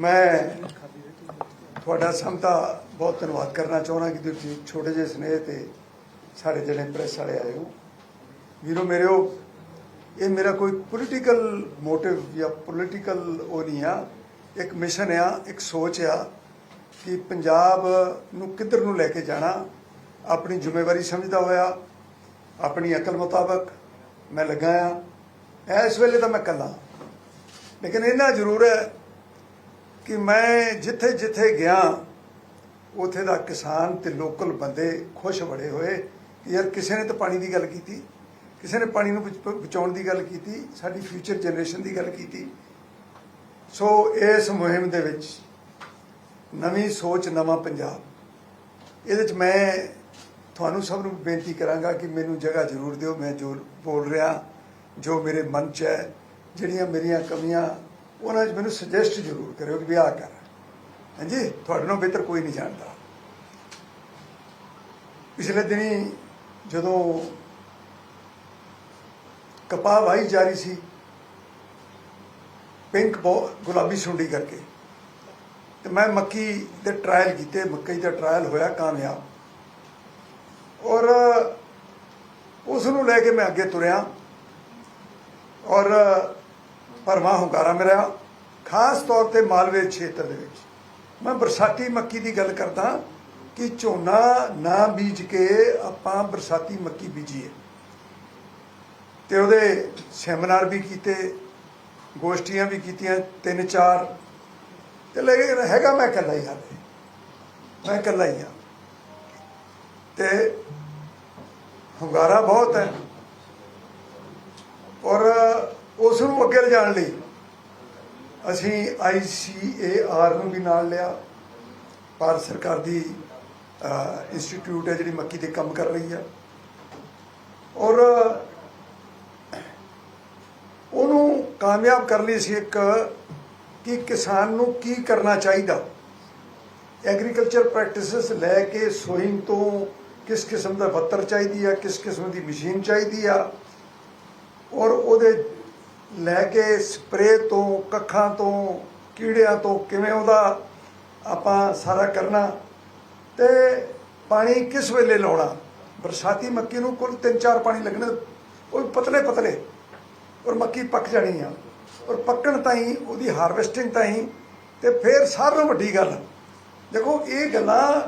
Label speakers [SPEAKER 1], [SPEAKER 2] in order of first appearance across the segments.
[SPEAKER 1] ਮੈਂ ਤੁਹਾਡਾ ਸਭ ਦਾ ਬਹੁਤ ਧੰਨਵਾਦ ਕਰਨਾ ਚਾਹੁੰਦਾ ਕਿ ਤੁਸੀਂ ਛੋਟੇ ਜਿਹੇ ਸਨੇਹ ਤੇ ਸਾਡੇ ਜਿਹੜੇ ਪ੍ਰੈਸ ਵਾਲੇ ਆਏ ਹੋ। ਵੀਰੋ ਮੇਰਿਓ, ਇਹ ਮੇਰਾ ਕੋਈ ਪੋਲੀਟੀਕਲ ਮੋਟਿਵ ਜਾਂ ਪੋਲੀਟੀਕਲ ਉਹ ਨਹੀਂ ਆ। ਇੱਕ ਮਿਸ਼ਨ ਆ, ਇੱਕ ਸੋਚ ਆ ਕਿ ਪੰਜਾਬ ਨੂੰ ਕਿੱਧਰ ਨੂੰ ਲੈ ਕੇ ਜਾਣਾ। ਆਪਣੀ ਜ਼ਿੰਮੇਵਾਰੀ ਸਮਝਦਾ ਹੋਇਆ, ਆਪਣੀ ਅਕਲ ਮੁਤਾਬਕ ਮੈਂ ਲੱਗਾ ਆ। ਇਸ ਵੇਲੇ ਤਾਂ ਮੈਂ ਇਕੱਲਾ। ਲੇਕਿਨ ਇਹਨਾਂ ਜ਼ਰੂਰ ਹੈ ਕਿ ਮੈਂ ਜਿੱਥੇ ਜਿੱਥੇ ਗਿਆ, ਉਥੇ ਦਾ ਕਿਸਾਨ ਤੇ ਲੋਕਲ ਬੰਦੇ ਖੁਸ਼ ਬੜੇ ਹੋਏ ਕਿ ਯਾਰ ਕਿਸੇ ਨੇ ਤਾਂ ਪਾਣੀ ਦੀ ਗੱਲ ਕੀਤੀ, ਕਿਸੇ ਨੇ ਪਾਣੀ ਨੂੰ ਬਚ- ਬਚਾਉਣ ਦੀ ਗੱਲ ਕੀਤੀ, ਸਾਡੀ ਫਿਊਚਰ ਜਨਰੇਸ਼ਨ ਦੀ ਗੱਲ ਕੀਤੀ। ਸੋ ਇਸ ਮੁਹਿੰਮ ਦੇ ਵਿੱਚ ਨਵੀਂ ਸੋਚ, ਨਵਾਂ ਪੰਜਾਬ। ਇਹਦੇ ਵਿੱਚ ਮੈਂ ਤੁਹਾਨੂੰ ਸਭ ਨੂੰ ਬੇਨਤੀ ਕਰਾਂਗਾ ਕਿ ਮੈਨੂੰ ਜਗ੍ਹਾ ਜ਼ਰੂਰ ਦਿਓ, ਮੈਂ ਜੋ ਬੋਲ ਰਿਹਾ, ਜੋ ਮੇਰੇ ਮਨ 'ਚ ਹੈ ਜਿਹੜੀਆਂ ਮੇਰੀਆਂ ਕਮੀਆਂ, ਉਹਨਾਂ 'ਚ ਮੈਨੂੰ ਸੁਜੈਸਟ ਜ਼ਰੂਰ ਕਰਿਓ ਕਿ ਵੀ ਆਹ ਕਰ। ਹਾਂਜੀ? ਤੁਹਾਡੇ ਨਾਲੋਂ ਬਿਹਤਰ ਕੋਈ ਨਹੀਂ ਜਾਣਦਾ। ਪਿਛਲੇ ਦਿਨੀ ਜਦੋਂ ਕਪਾਹ ਵਾਹੀ ਜਾਰੀ ਸੀ, ਪਿੰਕ ਬੋ- ਗੁਲਾਬੀ ਸੁੰਡੀ ਕਰਕੇ, ਤੇ ਮੈਂ ਮੱਕੀ ਦੇ ਟ੍ਰਾਇਲ ਕੀਤੇ, ਮੱਕੀ ਦਾ ਟ੍ਰਾਇਲ ਹੋਇਆ ਕਾਮਯਾਬ। ਔਰ ਉਸ ਨੂੰ ਲੈ ਕੇ ਮੈਂ ਅੱਗੇ ਤੁਰਿਆ। ਔਰ ਭਰਵਾਂ ਹੁੰਗਾਰਾ ਮਿਲਿਆ। ਖਾਸ ਤੌਰ ਤੇ ਮਾਲਵੇ ਖੇਤਰ ਦੇ ਵਿੱਚ। ਮੈਂ ਬਰਸਾਤੀ ਮੱਕੀ ਦੀ ਗੱਲ ਕਰਦਾ ਕਿ ਝੋਨਾ ਨਾ ਬੀਜ ਕੇ ਆਪਾਂ ਬਰਸਾਤੀ ਮੱਕੀ ਬੀਜੀਏ। ਤੇ ਉਹਦੇ ਸੈਮੀਨਾਰ ਵੀ ਕੀਤੇ, ਗੋਸ਼ਟੀਆਂ ਵੀ ਕੀਤੀਆਂ, ਤਿੰਨ ਚਾਰ। ਤੇ ਲੇਕਿਨ ਹੈਗਾ ਮੈਂ ਇਕੱਲਾ ਹੀ ਹਾਲੇ। ਮੈਂ ਇਕੱਲਾ ਹੀ ਹਾਂ। ਤੇ ਹੁੰਗਾਰਾ ਬਹੁਤ ਹੈ। ਔਰ ਉਸ ਨੂੰ ਅੱਗੇ ਲਿਜਾਣ ਲਈ ਅਸੀਂ ICAR ਨੂੰ ਵੀ ਨਾਲ ਲਿਆ। ਭਾਰਤ ਸਰਕਾਰ ਦੀ ਇੰਸਟੀਚਿਊਟ ਹੈ ਜਿਹੜੀ ਮੱਕੀ ਤੇ ਕੰਮ ਕਰ ਰਹੀ ਆ ਔਰ ਉਹਨੂੰ ਕਾਮਯਾਬ ਕਰ ਲਈ ਸੀ ਇੱਕ ਕਿ ਕਿਸਾਨ ਨੂੰ ਕੀ ਕਰਨਾ ਚਾਹੀਦਾ। ਐਗਰੀਕਲਚਰ ਪ੍ਰੈਕਟਿਸਿਸ ਲੈ ਕੇ ਸੋਇੰਗ ਤੋਂ ਕਿਸ ਕਿਸਮ ਦਾ ਬੱਤਰ ਚਾਹੀਦੀ ਆ, ਕਿਸ ਕਿਸਮ ਦੀ ਮਸ਼ੀਨ ਚਾਹੀਦੀ ਆ। ਔਰ ਉਹਦੇ ਲੈ ਕੇ ਸਪਰੇ ਤੋਂ, ਕੱਖਾਂ ਤੋਂ, ਕੀੜਿਆਂ ਤੋਂ ਕਿਵੇਂ ਉਹਦਾ ਆਪਾਂ ਸਾਰਾ ਕਰਨਾ ਤੇ ਪਾਣੀ ਕਿਸ ਵੇਲੇ ਲਾਉਣਾ? ਬਰਸਾਤੀ ਮੱਕੀ ਨੂੰ ਕੁੱਲ 3-4 ਪਾਣੀ ਲੱਗਣੇ, ਉਹ ਪਤਲੇ ਪਤਲੇ ਔਰ ਮੱਕੀ ਪੱਕ ਜਾਣੀ ਆ। ਔਰ ਪੱਕਣ ਤਾਈਂ, ਉਹਦੀ ਹਾਰਵੈਸਟਿੰਗ ਤਾਈਂ, ਤੇ ਫਿਰ ਸਾਰਿਆਂ ਨਾਲੋਂ ਵੱਡੀ ਗੱਲ, ਦੇਖੋ ਇਹ ਗੱਲਾਂ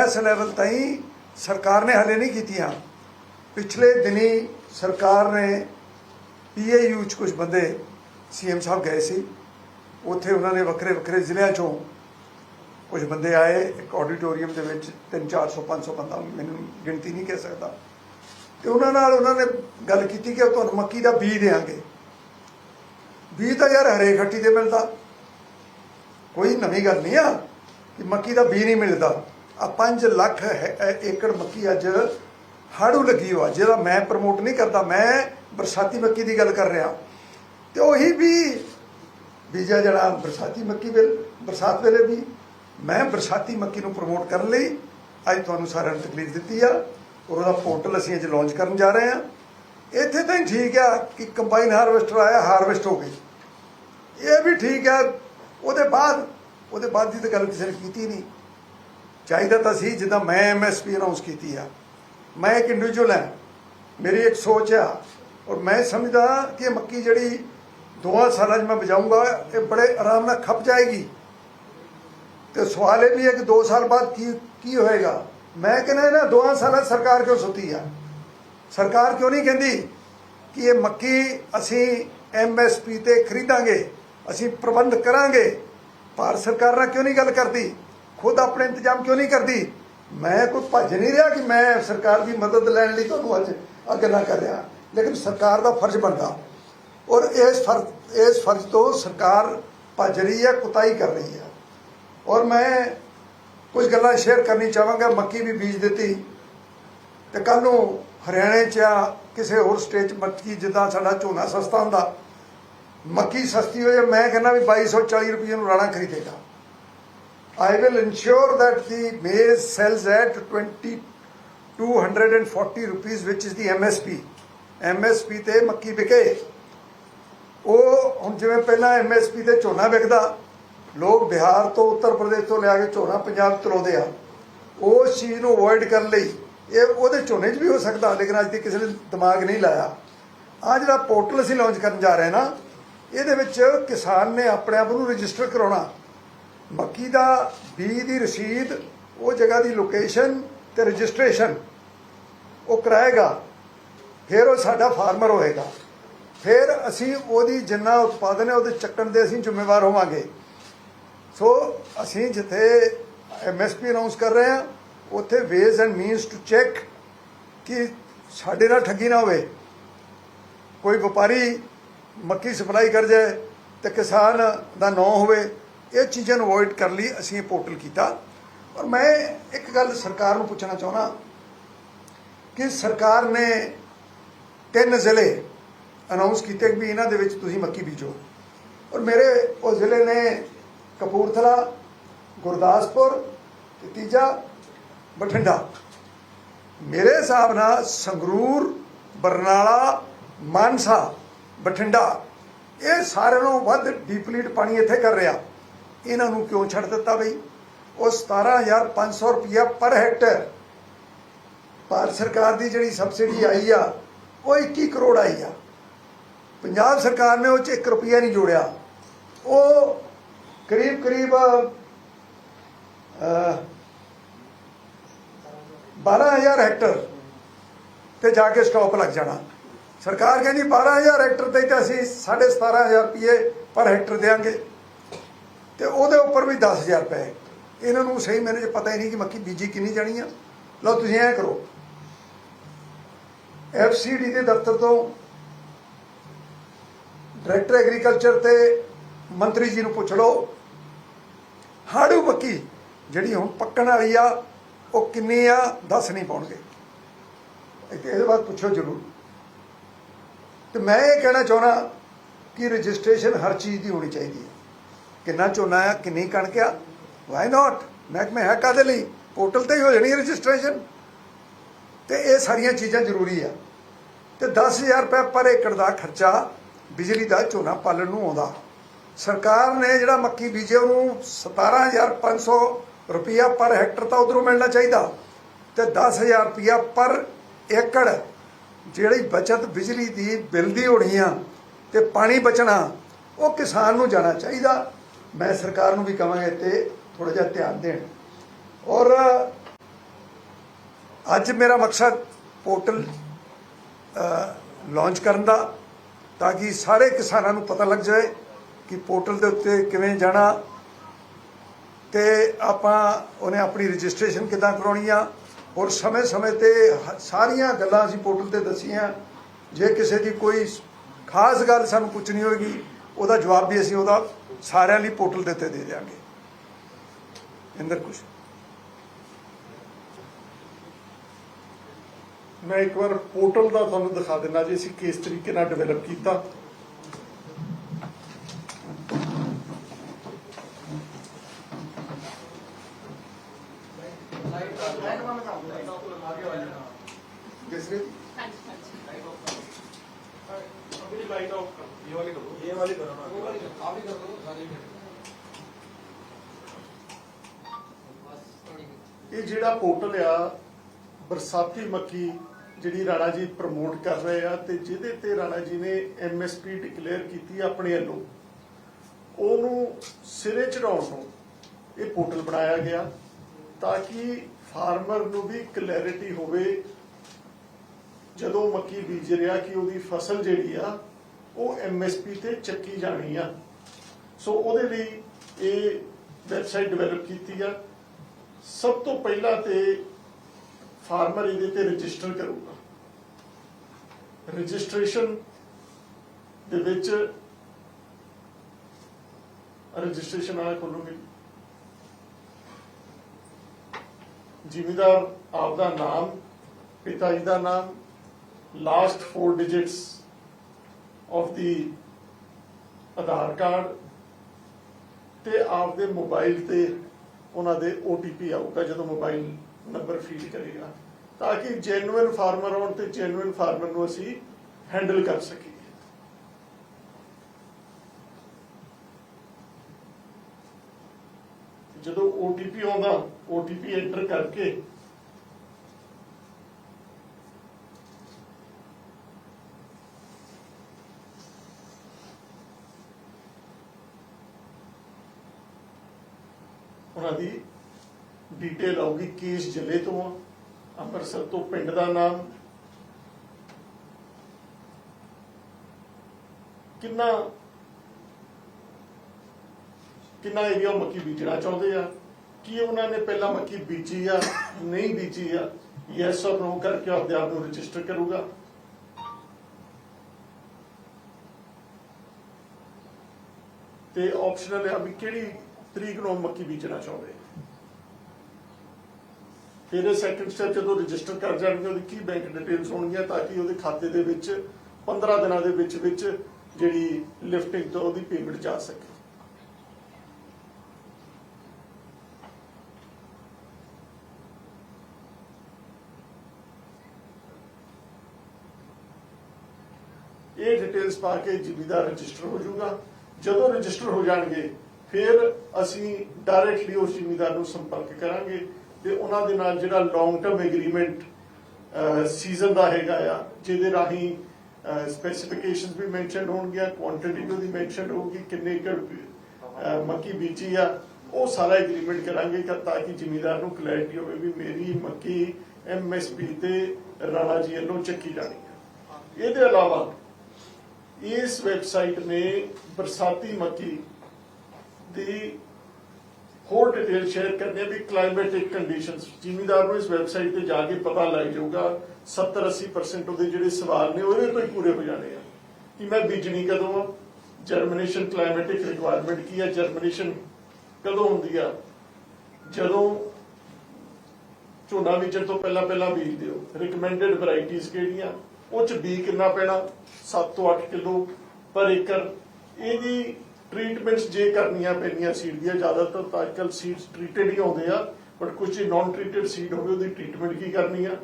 [SPEAKER 1] ਇਸ ਲੈਵਲ ਤਾਈਂ ਸਰਕਾਰ ਨੇ ਹਲੇ ਨਹੀਂ ਕੀਤੀਆਂ। ਪਿਛਲੇ ਦਿਨੀ ਸਰਕਾਰ ਨੇ ਪੀਏਯੂ ਚ ਕੁਝ ਬੰਦੇ ਸੀਐਮ ਸਾਹਿਬ ਗਏ ਸੀ। ਉੱਥੇ ਉਹਨਾਂ ਨੇ ਵੱਖਰੇ ਵੱਖਰੇ ਜ਼ਿਲ੍ਹਿਆਂ ਚੋਂ ਕੁਝ ਬੰਦੇ ਆਏ। ਇੱਕ ਆਡੀਟੋਰੀਅਮ ਦੇ ਵਿੱਚ 3 400 500 ਬੰਦਾ ਮੈਨੂੰ ਗਿਣਤੀ ਨਹੀਂ ਕਹਿ ਸਕਦਾ। ਤੇ ਉਹਨਾਂ ਨਾਲ ਉਹਨਾਂ ਨੇ ਗੱਲ ਕੀਤੀ ਕਿ ਤੁਹਾਨੂੰ ਮੱਕੀ ਦਾ ਬੀਜ ਦੇਾਂਗੇ ਬੀਜ ਤਾਂ ਯਾਰ ਹਰੇ ਖੱਟੀ ਤੇ ਮਿਲਦਾ। ਕੋਈ ਨਵੀਂ ਗੱਲ ਨਹੀਂ ਆ ਕਿ ਮੱਕੀ ਦਾ ਬੀਜ ਨਹੀਂ ਮਿਲਦਾ। ਆ 5 ਲੱਖ ਏਕੜ ਮੱਕੀ ਅੱਜ ਹਾੜੂ ਲੱਗੀ ਹੋਆ, ਜਿਹਦਾ ਮੈਂ ਪ੍ਰਮੋਟ ਨਹੀਂ ਕਰਦਾ। ਮੈਂ ਬਰਸਾਤੀ ਮੱਕੀ ਦੀ ਗੱਲ ਕਰ ਰਿਹਾ। ਤੇ ਉਹੀ ਵੀ ਬੀਜਾ ਜਿਹੜਾ ਬਰਸਾਤੀ ਮੱਕੀ ਵੇਲੇ, ਬਰਸਾਤ ਵੇਲੇ ਵੀ ਮੈਂ ਬਰਸਾਤੀ ਮੱਕੀ ਨੂੰ ਪ੍ਰਮੋਟ ਕਰਨ ਲਈ ਅੱਜ ਤੁਹਾਨੂੰ ਸਾਰਿਆਂ ਨੂੰ ਤਕਲੀਫ ਦਿੱਤੀ ਆ ਔਰ ਉਹਦਾ ਪੋਰਟਲ ਅਸੀਂ ਅੱਜ ਲਾਂਚ ਕਰਨ ਜਾ ਰਹੇ ਹਾਂ ਇੱਥੇ ਤਾਂ ਹੀ ਠੀਕ ਆ ਕਿ ਕੰਬਾਈਨ ਹਾਰਵੈਸਟਰ ਆਇਆ ਹਾਰਵੈਸਟ ਹੋ ਗਈ। ਇਹ ਵੀ ਠੀਕ ਆ, ਉਹਦੇ ਬਾਅਦ ਉਹਦੇ ਬਾਅਦ ਦੀ ਤਾਂ ਗੱਲ ਕਿਸੇ ਨੇ ਕੀਤੀ ਨਹੀਂ। ਚਾਹੀਦਾ ਤਾਂ ਸੀ ਜਿੱਦਾਂ ਮੈਂ ਐਮਐਸਪੀ ਅਨਾਉਂਸ ਕੀਤੀ ਆ। ਮੈਂ ਇੱਕ ਇੰਡੀਵਿਜੂਅਲ ਹਾਂ ਮੇਰੀ ਇੱਕ ਸੋਚ ਆ ਔਰ ਮੈਂ ਸਮਝਦਾ ਕਿ ਇਹ ਮੱਕੀ ਜਿਹੜੀ ਦੋਆਂ ਸਾਲਾਂ 'ਚ ਮੈਂ ਬਜਾਊਂਗਾ, ਇਹ ਬੜੇ ਆਰਾਮ ਨਾਲ ਖੱਪ ਜਾਏਗੀ। ਤੇ ਸਵਾਲ ਇਹ ਵੀ ਹੈ ਕਿ 2 ਸਾਲ ਬਾਅਦ ਕੀ ਕੀ ਹੋਏਗਾ? ਮੈਂ ਕਹਿੰਦਾ ਇਹਨਾਂ ਦੋਆਂ ਸਾਲਾਂ 'ਚ ਸਰਕਾਰ ਕਿਉਂ ਸੁੱਤੀ ਆ? ਸਰਕਾਰ ਕਿਉਂ ਨਹੀਂ ਕਹਿੰਦੀ ਕਿ ਇਹ ਮੱਕੀ ਅਸੀਂ ਐਮਐਸਪੀ ਤੇ ਖਰੀਦਾਂਗੇ, ਅਸੀਂ ਪ੍ਰਬੰਧ ਕਰਾਂਗੇ? ਭਾਰਤ ਸਰਕਾਰ ਨਾਲ ਕਿਉਂ ਨਹੀਂ ਗੱਲ ਕਰਦੀ? ਖੁਦ ਆਪਣੇ ਇੰਤਜ਼ਾਮ ਕਿਉਂ ਨਹੀਂ ਕਰਦੀ? ਮੈਂ ਕੋਈ ਭੱਜ ਨਹੀਂ ਰਿਹਾ ਕਿ ਮੈਂ ਸਰਕਾਰ ਦੀ ਮਦਦ ਲੈਣ ਲਈ ਤੁਹਾਨੂੰ ਅੱਜ ਅੱਗੇ ਨਾ ਕਰ ਰਿਹਾ। ਲੇਕਿਨ ਸਰਕਾਰ ਦਾ ਫਰਜ਼ ਬਣਦਾ। ਔਰ ਇਸ ਫਰਜ਼ ਇਸ ਫਰਜ਼ ਤੋਂ ਸਰਕਾਰ ਭੱਜ ਰਹੀ ਹੈ, ਕੁਤਾਈ ਕਰ ਰਹੀ ਹੈ। ਔਰ ਮੈਂ ਕੁਝ ਗੱਲਾਂ ਸ਼ੇਅਰ ਕਰਨੀ ਚਾਹਾਂਗਾ। ਮੱਕੀ ਵੀ ਬੀਜ ਦਿੱਤੀ। ਤੇ ਕੱਲ ਨੂੰ ਹਰਿਆਣੇ 'ਚ ਜਾਂ ਕਿਸੇ ਹੋਰ ਸਟੇਟ 'ਚ ਮੱਕੀ, ਜਿੱਦਾਂ ਸਾਡਾ ਝੋਨਾ ਸਸਤਾ ਹੁੰਦਾ, ਮੱਕੀ ਸਸਤੀ ਹੋ ਜਾਏ ਮੈਂ ਕਹਿੰਦਾ ਵੀ 2240 ਰੁਪਏ ਨੂੰ Rana ਖਰੀਦੇਗਾ। I will ensure that the maize sells at 2240 rupees, which is the MSP MSP ਤੇ ਮੱਕੀ ਵਿਕੇ। ਉਹ ਹੁਣ ਜਿਵੇਂ ਪਹਿਲਾਂ ਐਮਐਸਪੀ ਤੇ ਝੋਨਾ ਵਿਕਦਾ, ਲੋਕ ਬਿਹਾਰ ਤੋਂ ਉੱਤਰ ਪ੍ਰਦੇਸ਼ ਤੋਂ ਲਿਆ ਕੇ ਝੋਨਾ ਪੰਜਾਬ 'ਚ ਚਲਾਉਂਦੇ ਆ। ਉਸ ਚੀਜ਼ ਨੂੰ ਅਵੋਇਡ ਕਰਨ ਲਈ ਇਹ ਉਹਦੇ ਝੋਨੇ 'ਚ ਵੀ ਹੋ ਸਕਦਾ, ਲੇਕਿਨ ਅੱਜ ਤੱਕ ਕਿਸੇ ਨੇ ਦਿਮਾਗ ਨਹੀਂ ਲਾਇਆ। ਆ ਜਿਹੜਾ ਪੋਰਟਲ ਅਸੀਂ ਲਾਂਚ ਕਰਨ ਜਾ ਰਹੇ ਨਾ, ਇਹਦੇ ਵਿੱਚ ਕਿਸਾਨ ਨੇ ਆਪਣੇ ਆਪ ਨੂੰ ਰਜਿਸਟਰ ਕਰਾਉਣਾ। ਮੱਕੀ ਦਾ ਬੀਜ ਦੀ ਰਸੀਦ, ਉਹ ਜਗ੍ਹਾ ਦੀ ਲੋਕੇਸ਼ਨ ਤੇ ਰਜਿਸਟ੍ਰੇਸ਼ਨ, ਉਹ ਕਰਾਏਗਾ। ਫਿਰ ਉਹ ਸਾਡਾ ਫਾਰਮਰ ਹੋਏਗਾ। ਫਿਰ ਅਸੀਂ ਉਹਦੀ ਜਿੰਨਾ ਉਤਪਾਦਨ ਹੈ, ਉਹਦੇ ਚੱਕਣ ਦੇ ਅਸੀਂ ਜ਼ਿੰਮੇਵਾਰ ਹੋਵਾਂਗੇ। ਸੋ ਅਸੀਂ ਜਿੱਥੇ ਐਮਐਸਪੀ ਅਨਾਉਂਸ ਕਰ ਰਹੇ ਹਾਂ, ਉੱਥੇ ways and means to check ਕਿ ਸਾਡੇ ਨਾਲ ਠੱਗੀ ਨਾ ਹੋਵੇ। ਕੋਈ ਵਪਾਰੀ ਮੱਕੀ ਸਪਲਾਈ ਕਰ ਜਾਏ ਤੇ ਕਿਸਾਨ ਦਾ ਨਾਂ ਹੋਵੇ, ਇਹ ਚੀਜ਼ਾਂ ਨੂੰ ਅਵੋਇਡ ਕਰਨ ਲਈ ਅਸੀਂ ਇਹ ਪੋਰਟਲ ਕੀਤਾ। ਔਰ ਮੈਂ ਇੱਕ ਗੱਲ ਸਰਕਾਰ ਨੂੰ ਪੁੱਛਣਾ ਚਾਹੁੰਦਾ ਕਿ ਸਰਕਾਰ ਨੇ ਤਿੰਨ ਜ਼ਿਲ੍ਹੇ ਅਨਾਉਂਸ ਕੀਤੇ ਵੀ ਇਹਨਾਂ ਦੇ ਵਿੱਚ ਤੁਸੀਂ ਮੱਕੀ ਬੀਜੋ। ਔਰ ਮੇਰੇ ਉਹ ਜ਼ਿਲ੍ਹੇ ਨੇ ਕਪੂਰਥਲਾ, ਗੁਰਦਾਸਪੁਰ ਤੇ ਤੀਜਾ ਬਠਿੰਡਾ। ਮੇਰੇ ਹਿਸਾਬ ਨਾਲ ਸੰਗਰੂਰ, ਬਰਨਾਲਾ, ਮਾਨਸਾ, ਬਠਿੰਡਾ, ਇਹ ਸਾਰਿਆਂ ਨੂੰ ਵੱਧ ਡੀਪਲੀਟ ਪਾਣੀ ਇੱਥੇ ਕਰ ਰਿਹਾ। ਇਹਨਾਂ ਨੂੰ ਕਿਉਂ ਛੱਡ ਦਿੱਤਾ ਬਈ? ਉਹ 17500 ਰੁਪਇਆ ਪਰ ਹੈਕਟਰ ਭਾਰਤ ਸਰਕਾਰ ਦੀ ਜਿਹੜੀ ਸਬਸਿਡੀ ਆਈ ਆ ਉਹ 21 ਕਰੋੜ ਆਈ ਆ। ਪੰਜਾਬ ਸਰਕਾਰ ਨੇ ਉਹ ਚ 1 ਰੁਪਿਆ ਨਹੀਂ ਜੋੜਿਆ। ਉਹ ਕਰੀਬ ਕਰੀਬ ਅਹ, 12000 ਹੈਕਟਰ ਤੇ ਜਾ ਕੇ ਸਟਾਪ ਲੱਗ ਜਾਣਾ। ਸਰਕਾਰ ਕਹਿੰਦੀ 12000 ਹੈਕਟਰ ਤੇ ਤਾਂ ਅਸੀਂ 17500 ਰੁਪਏ ਪਰ ਹੈਕਟਰ ਦੇਾਂਗੇ ਤੇ ਉਹਦੇ ਉੱਪਰ ਵੀ 10000 ਰੁਪਏ ਇਹਨਾਂ ਨੂੰ ਸਹੀ ਮੈਨੂੰ ਜੇ ਪਤਾ ਹੀ ਨਹੀਂ ਕਿ ਮੱਕੀ ਬੀਜੀ ਕਿੰਨੀ ਜਾਣੀ ਆ। ਲਓ ਤੁਸੀਂ ਐਂ ਕਰੋ। ਐਫਸੀਡੀ ਦੇ ਦਫ਼ਤਰ ਤੋਂ ਡਾਇਰੈਕਟਰ ਐਗਰੀਕਲਚਰ ਤੇ ਮੰਤਰੀ ਜੀ ਨੂੰ ਪੁੱਛ ਲਓ। ਹਾੜੂ ਮੱਕੀ ਜਿਹੜੀ ਹੁਣ ਪੱਕਣ ਵਾਲੀ ਆ, ਉਹ ਕਿੰਨੀ ਆ, ਦੱਸ ਨਹੀਂ ਪਾਉਣਗੇ। ਇਹਦੇ ਬਾਅਦ ਪੁੱਛੋ ਜ਼ਰੂਰ। ਤੇ ਮੈਂ ਇਹ ਕਹਿਣਾ ਚਾਹੁੰਦਾ ਕਿ ਰਜਿਸਟ੍ਰੇਸ਼ਨ ਹਰ ਚੀਜ਼ ਦੀ ਹੋਣੀ ਚਾਹੀਦੀ ਹੈ। ਕਿੰਨਾ ਝੋਨਾ ਆ, ਕਿੰਨੀ ਕਣਕ ਆ ਵਾਈ ਨਾਟ ਮਹਿਕਮੇ ਹੈ ਕਾਦੇ ਲਈ? ਪੋਰਟਲ ਤੇ ਹੀ ਹੋ ਜਾਣੀ ਰਜਿਸਟ੍ਰੇਸ਼ਨ। ਤੇ ਇਹ ਸਾਰੀਆਂ ਚੀਜ਼ਾਂ ਜ਼ਰੂਰੀ ਆ। ਤੇ 10000 ਰੁਪਏ ਪਰ ਏਕੜ ਦਾ ਖਰਚਾ ਬਿਜਲੀ ਦਾ ਝੋਨਾ ਪਾਲਣ ਨੂੰ ਆਉਂਦਾ। ਸਰਕਾਰ ਨੇ ਜਿਹੜਾ ਮੱਕੀ ਬੀਜੇ ਉਹਨੂੰ 17500 ਰੁਪਇਆ ਪਰ ਹੈਕਟਰ ਤਾਂ ਉਧਰੋਂ ਮਿਲਣਾ ਚਾਹੀਦਾ। ਤੇ 10000 ਰੁਪਇਆ ਪਰ ਏਕੜ ਜਿਹੜੀ ਬਚਤ ਬਿਜਲੀ ਦੀ ਬਿੱਲ ਦੀ ਹੋਣੀ ਆ ਤੇ ਪਾਣੀ ਬਚਣਾ, ਉਹ ਕਿਸਾਨ ਨੂੰ ਜਾਣਾ ਚਾਹੀਦਾ। ਮੈਂ ਸਰਕਾਰ ਨੂੰ ਵੀ ਕਹਾਂਗਾ ਤੇ ਥੋੜਾ ਜਿਹਾ ਧਿਆਨ ਦੇਣ। ਔਰ ਅੱਜ ਮੇਰਾ ਮਕਸਦ ਪੋਰਟਲ ਲਾਂਚ ਕਰਨ ਦਾ, ਤਾਂ ਕਿ ਸਾਰੇ ਕਿਸਾਨਾਂ ਨੂੰ ਪਤਾ ਲੱਗ ਜਾਏ ਕਿ ਪੋਰਟਲ ਦੇ ਉੱਤੇ ਕਿਵੇਂ ਜਾਣਾ, ਤੇ ਆਪਾਂ ਉਹਨੇ ਆਪਣੀ ਰਜਿਸਟ੍ਰੇਸ਼ਨ ਕਿਦਾਂ ਕਰਾਉਣੀ ਆ, ਔਰ ਸਮੇਂ-ਸਮੇਂ ਤੇ ਸਾਰੀਆਂ ਗੱਲਾਂ ਅਸੀਂ ਪੋਰਟਲ ਤੇ ਦੱਸੀਆਂ। ਜੇ ਕਿਸੇ ਦੀ ਕੋਈ ਖਾਸ ਗੱਲ ਸਾਨੂੰ ਪੁੱਛਣੀ ਹੋਏਗੀ, ਉਹਦਾ ਜਵਾਬ ਵੀ ਅਸੀਂ ਉਹਦਾ ਸਾਰਿਆਂ ਲਈ ਪੋਰਟਲ ਦੇ ਉੱਤੇ ਦੇ ਦਿਆਂਗੇ। ਇੰਦਰ ਕੁਛ
[SPEAKER 2] ਮੈਂ ਇੱਕ ਵਾਰ ਪੋਰਟਲ ਦਾ ਤੁਹਾਨੂੰ ਦਿਖਾ ਦਿੰਦਾ ਜੀ, ਅਸੀਂ ਕਿਸ ਤਰੀਕੇ ਨਾਲ ਡਿਵੈਲਪ ਕੀਤਾ। ਇਹ ਜਿਹੜਾ ਪੋਰਟਲ ਆ, ਬਰਸਾਤੀ ਮੱਕੀ ਜਿਹੜੀ ਰਾਣਾ ਜੀ ਪ੍ਰਮੋਟ ਕਰ ਰਹੇ ਆ ਤੇ ਜਿਹਦੇ ਤੇ ਰਾਣਾ ਜੀ ਨੇ ਐਮਐਸਪੀ ਡਿਕਲੇਅਰ ਕੀਤੀ ਆਪਣੇ ਵੱਲੋਂ, ਉਹਨੂੰ ਸਿਰੇ ਚੜਾਉਣ ਨੂੰ ਇਹ ਪੋਰਟਲ ਬਣਾਇਆ ਗਿਆ ਤਾਂ ਕਿ ਫਾਰਮਰ ਨੂੰ ਵੀ ਕਲੈਰਿਟੀ ਹੋਵੇ। ਜਦੋਂ ਮੱਕੀ ਬੀਜ ਰਿਹਾ ਕਿ ਉਹਦੀ ਫਸਲ ਜਿਹੜੀ ਆ, ਉਹ ਐਮਐਸਪੀ ਤੇ ਚੱਕੀ ਜਾਣੀ ਆ। ਸੋ ਉਹਦੇ ਲਈ ਇਹ ਵੈਬਸਾਈਟ ਡਿਵੈਲਪ ਕੀਤੀ ਆ। ਸਭ ਤੋਂ ਪਹਿਲਾਂ ਤੇ ਫਾਰਮਰ ਇਹਦੇ ਤੇ ਰਜਿਸਟਰ ਕਰੂਗਾ। ਰਜਿਸਟ੍ਰੇਸ਼ਨ ਦੇ ਵਿੱਚ ਰਜਿਸਟ੍ਰੇਸ਼ਨ ਵਾਲਾ ਖੋਲੂਗੇ। ਜ਼ਿਮੀਦਾਰ ਆਪ ਦਾ ਨਾਮ, ਪਿਤਾ ਜੀ ਦਾ ਨਾਮ last 4 digits of the Aadhaar card ਤੇ ਆਪਦੇ ਮੋਬਾਈਲ ਤੇ ਉਹਨਾਂ ਦੇ OTP ਆਊਗਾ ਜਦੋਂ ਮੋਬਾਈਲ ਨੰਬਰ ਫੀਡ ਕਰੇਗਾ ਤਾਂ ਕਿ ਜੈਨੂਇਨ ਫਾਰਮਰ ਹੋਣ ਤੇ ਜੈਨੂਇਨ ਫਾਰਮਰ ਨੂੰ ਅਸੀਂ ਹੈਂਡਲ ਕਰ ਸਕੀਏ। ਜਦੋਂ OTP ਆਉਂਦਾ OTP ਐਂਟਰ ਕਰਕੇ ਉਹਨਾਂ ਦੀ ਡਿਟੇਲ ਆਊਗੀ ਕੇਸ ਜ਼ਿਲ੍ਹੇ ਤੋਂ ਆ, ਅੰਮ੍ਰਿਤਸਰ ਤੋਂ ਪਿੰਡ ਦਾ ਨਾਮ ਕਿੰਨਾ ਕਿੰਨਾ ਏਰੀਆ ਮੱਕੀ ਬੀਜਣਾ ਚਾਹੁੰਦੇ ਆ ਕੀ ਉਹਨਾਂ ਨੇ ਪਹਿਲਾਂ ਮੱਕੀ ਬੀਜੀ ਆ ਨਹੀਂ ਬੀਜੀ ਆ ਯੈਸ ਔਰ ਨੋ ਕਰਕੇ ਆਪਦੇ ਆਪ ਨੂੰ ਰਜਿਸਟਰ ਕਰੂਗਾ। ਤੇ ਆਪਸ਼ਨਲ ਆ ਵੀ ਕਿਹੜੀ ਤਰੀਕ ਨੂੰ ਮੱਕੀ ਬੀਜਣਾ ਚਾਹੁੰਦੇ ਫਿਰ ਇਹ ਸੈਕੰਡ ਸਟੈਪ ਜਦੋਂ ਰਜਿਸਟਰ ਕਰ ਜਾਣਗੇ, ਉਹਦੀ ਕੀ ਬੈਂਕ ਡਿਟੇਲਸ ਹੋਣਗੀਆਂ ਤਾਂ ਕਿ ਉਹਦੇ ਖਾਤੇ ਦੇ ਵਿੱਚ 15 ਦਿਨਾਂ ਦੇ ਵਿੱਚ ਵਿੱਚ ਜਿਹੜੀ ਲਿਫਟਿੰਗ ਤੋਂ ਉਹਦੀ ਪੇਮੈਂਟ ਜਾ ਸਕੇ। ਇਹ ਡਿਟੇਲਸ ਪਾ ਕੇ ਜ਼ਿਮੀਦਾਰ ਰਜਿਸਟਰ ਹੋ ਜਾਊਗਾ। ਜਦੋਂ ਰਜਿਸਟਰ ਹੋ ਜਾਣਗੇ, ਫਿਰ ਅਸੀਂ ਡਾਇਰੈਕਟਲੀ ਉਸ ਜ਼ਿਮੀਦਾਰ ਨੂੰ ਸੰਪਰਕ ਕਰਾਂਗੇ। ਤੇ ਉਹਨਾਂ ਦੇ ਨਾਲ ਜਿਹੜਾ ਲੌਂਗ ਟਰਮ ਐਗਰੀਮੈਂਟ ਸੀਜ਼ਨ ਦਾ ਹੈਗਾ ਆ, ਜਿਹਦੇ ਰਾਹੀਂ ਸਪੈਸੀਫਿਕੇਸ਼ਨਸ ਵੀ ਮੈਂਸ਼ਨ ਹੋਣਗੀਆਂ ਕੁਆਂਟੀਟੀ ਵੀ ਮੈਂਸ਼ਨ ਹੋਊਗੀ, ਕਿੰਨੇ ਏਕੜ ਮੱਕੀ ਬੀਜੀ ਆ, ਉਹ ਸਾਰਾ ਐਗਰੀਮੈਂਟ ਕਰਾਂਗੇ ਤਾਂ ਕਿ ਜ਼ਿਮੀਦਾਰ ਨੂੰ ਕਲੈਰਿਟੀ ਹੋਵੇ ਵੀ ਮੇਰੀ ਮੱਕੀ ਐਮਐਸਪੀ ਤੇ ਰਾਣਾ ਜੀ ਵੱਲੋਂ ਚੱਕੀ ਜਾਣੀ ਹੈ ਇਹਦੇ ਇਲਾਵਾ, ਇਸ ਵੈਬਸਾਈਟ ਨੇ ਬਰਸਾਤੀ ਮੱਕੀ ਦੀ ਹੋਰ ਡਿਟੇਲ ਸ਼ੇਅਰ ਕਰਨੀ ਵੀ ਕਲਾਈਮੇਟਿਕ ਕੰਡੀਸ਼ਨਸ ਜ਼ਿਮੀਦਾਰ ਨੂੰ ਇਸ ਵੈਬਸਾਈਟ ਤੇ ਜਾ ਕੇ ਪਤਾ ਲੱਗ ਜਾਊਗਾ 70 80% ਉਹਦੇ ਜਿਹੜੇ ਸਵਾਲ ਨੇ, ਉਹਦੇ ਤੋਂ ਹੀ ਪੂਰੇ ਹੋ ਜਾਣੇ ਆ। ਕਿ ਮੈਂ ਬੀਜਣੀ ਕਦੋਂ ਆ? ਜਰਮੀਨੇਸ਼ਨ ਕਲਾਈਮੇਟਿਕ ਰਿਕੁਆਇਰਮੈਂਟ ਕੀ ਹੈ ਜਰਮੀਨੇਸ਼ਨ ਕਦੋਂ ਹੁੰਦੀ ਆ? ਜਦੋਂ ਝੋਨਾ ਬੀਜਣ ਤੋਂ ਪਹਿਲਾਂ ਪਹਿਲਾਂ ਬੀਜ ਦਿਓ। ਰਿਕਮੈਂਡਡ ਵੈਰਾਈਟੀਆਂ ਕਿਹੜੀਆਂ? ਉਹ ਚ ਬੀ ਕਿੰਨਾ ਪੈਣਾ? 7 ਤੋਂ 8 ਕਿਲੋ ਪਰ ਏਕੜ। ਇਹਦੀ ਟ੍ਰੀਟਮੈਂਟਸ ਜੇ ਕਰਨੀਆਂ ਪੈਂਦੀਆਂ ਸੀਡ ਦੀਆਂ, ਜ਼ਿਆਦਾਤਰ ਤਾਂ ਅੱਜਕੱਲ ਸੀਡਸ ਟ੍ਰੀਟਡ ਹੀ ਆਉਂਦੇ ਆ ਬਟ ਕੁਝ ਜੇ ਨਾਨ ਟ੍ਰੀਟਡ ਸੀਡ ਹੋਵੇ, ਉਹਦੀ ਟ੍ਰੀਟਮੈਂਟ ਕੀ ਕਰਨੀ ਆ?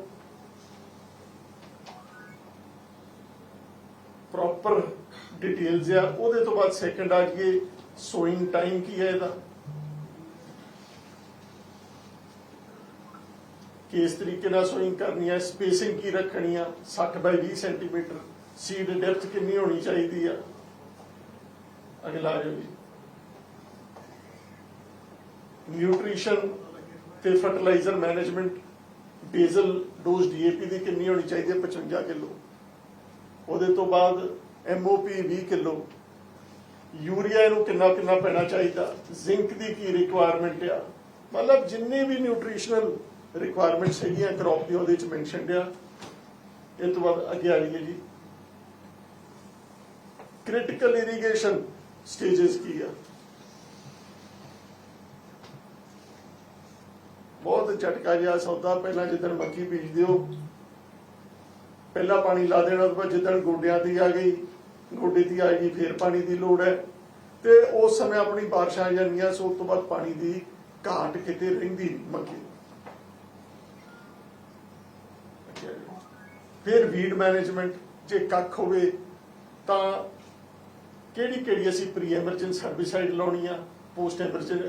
[SPEAKER 2] ਪ੍ਰੋਪਰ ਡਿਟੇਲਸ ਆ, ਉਹਦੇ ਤੋਂ ਬਾਅਦ ਸੈਕੰਡ ਆ ਗਈ ਸੋਇੰਗ ਟਾਈਮ ਕੀ ਹੈ ਇਹਦਾ? ਕਿਸ ਤਰੀਕੇ ਨਾਲ ਸੋਇੰਗ ਕਰਨੀ ਹੈ ਸਪੇਸਿੰਗ ਕੀ ਰੱਖਣੀ ਆ? 60 ਬਾਈ 20 ਸੈਂਟੀਮੀਟਰ ਸੀਡ ਡੈਪਥ ਕਿੰਨੀ ਹੋਣੀ ਚਾਹੀਦੀ ਆ? ਅਗਲਾ ਆ ਨਿਊਟ੍ਰੀਸ਼ਨ ਤੇ fertiliser management basal dose DAP ਦੀ ਕਿੰਨੀ ਹੋਣੀ ਚਾਹੀਦੀ ਹੈ? 55 ਕਿਲੋ। ਉਹਦੇ ਤੋਂ ਬਾਅਦ ਐਮਓਪੀ 20 ਕਿਲੋ। ਯੂਰੀਆ ਇਹਨੂੰ ਕਿੰਨਾ ਕਿੰਨਾ ਪੈਣਾ ਚਾਹੀਦਾ? ਜ਼ਿੰਕ ਦੀ ਕੀ ਰਿਕੁਆਇਰਮੈਂਟ ਆ? ਮਤਲਬ ਜਿੰਨੇ ਵੀ ਨਿਊਟ੍ਰੀਸ਼ਨਲ ਰਿਕੁਆਇਰਮੈਂਟਸ ਹੈਗੀਆਂ ਕ੍ਰੌਪ ਦੀ ਉਹਦੇ ਚ ਮੈਂਸ਼ਨਡ ਆ। ਇਹ ਤੋਂ ਬਾਅਦ ਅੱਗੇ ਆ ਜਾਈਏ ਜੀ। ਕ੍ਰਿਟੀਕਲ ਇਰੀਗੇਸ਼ਨ ਸਟੇजेस ਕੀ ਆ? ਬਹੁਤ ਝਟਕਾ ਜਿਹਾ ਸੌਦਾ ਪਹਿਲਾਂ ਜਿੱਦਣ ਮੱਕੀ ਬੀਜ ਦਿਓ। ਪਹਿਲਾਂ ਪਾਣੀ ਲਾ ਦੇਣਾ ਤੋਂ ਜਿੱਦਣ ਗੋਡਿਆਂ ਦੀ ਆ ਗਈ, ਗੋਡੇ ਦੀ ਆ ਗਈ, ਫੇਰ ਪਾਣੀ ਦੀ ਲੋੜ ਹੈ। ਤੇ ਉਸ ਸਮੇਂ ਆਪਣੀ ਬਾਰਿਸ਼ਾਂ ਆ ਜਾਂਦੀਆਂ ਸੋ, ਉਸ ਤੋਂ ਬਾਅਦ ਪਾਣੀ ਦੀ ਘਾਟ ਕਿਤੇ ਰਹਿੰਦੀ ਮੱਕੀ। ਫਿਰ ਵੀਡ ਮੈਨੇਜਮੈਂਟ ਜੇ ਕੱਖ ਹੋਵੇ ਤਾਂ ਕਿਹੜੀ ਕਿਹੜੀ ਅਸੀਂ ਪ੍ਰੀ ਐਮਰਜੈਂਸ ਹਰਬੀਸਾਈਡ ਲਾਉਣੀ ਆ ਪੋਸਟ ਐਮਰਜੈਂਸ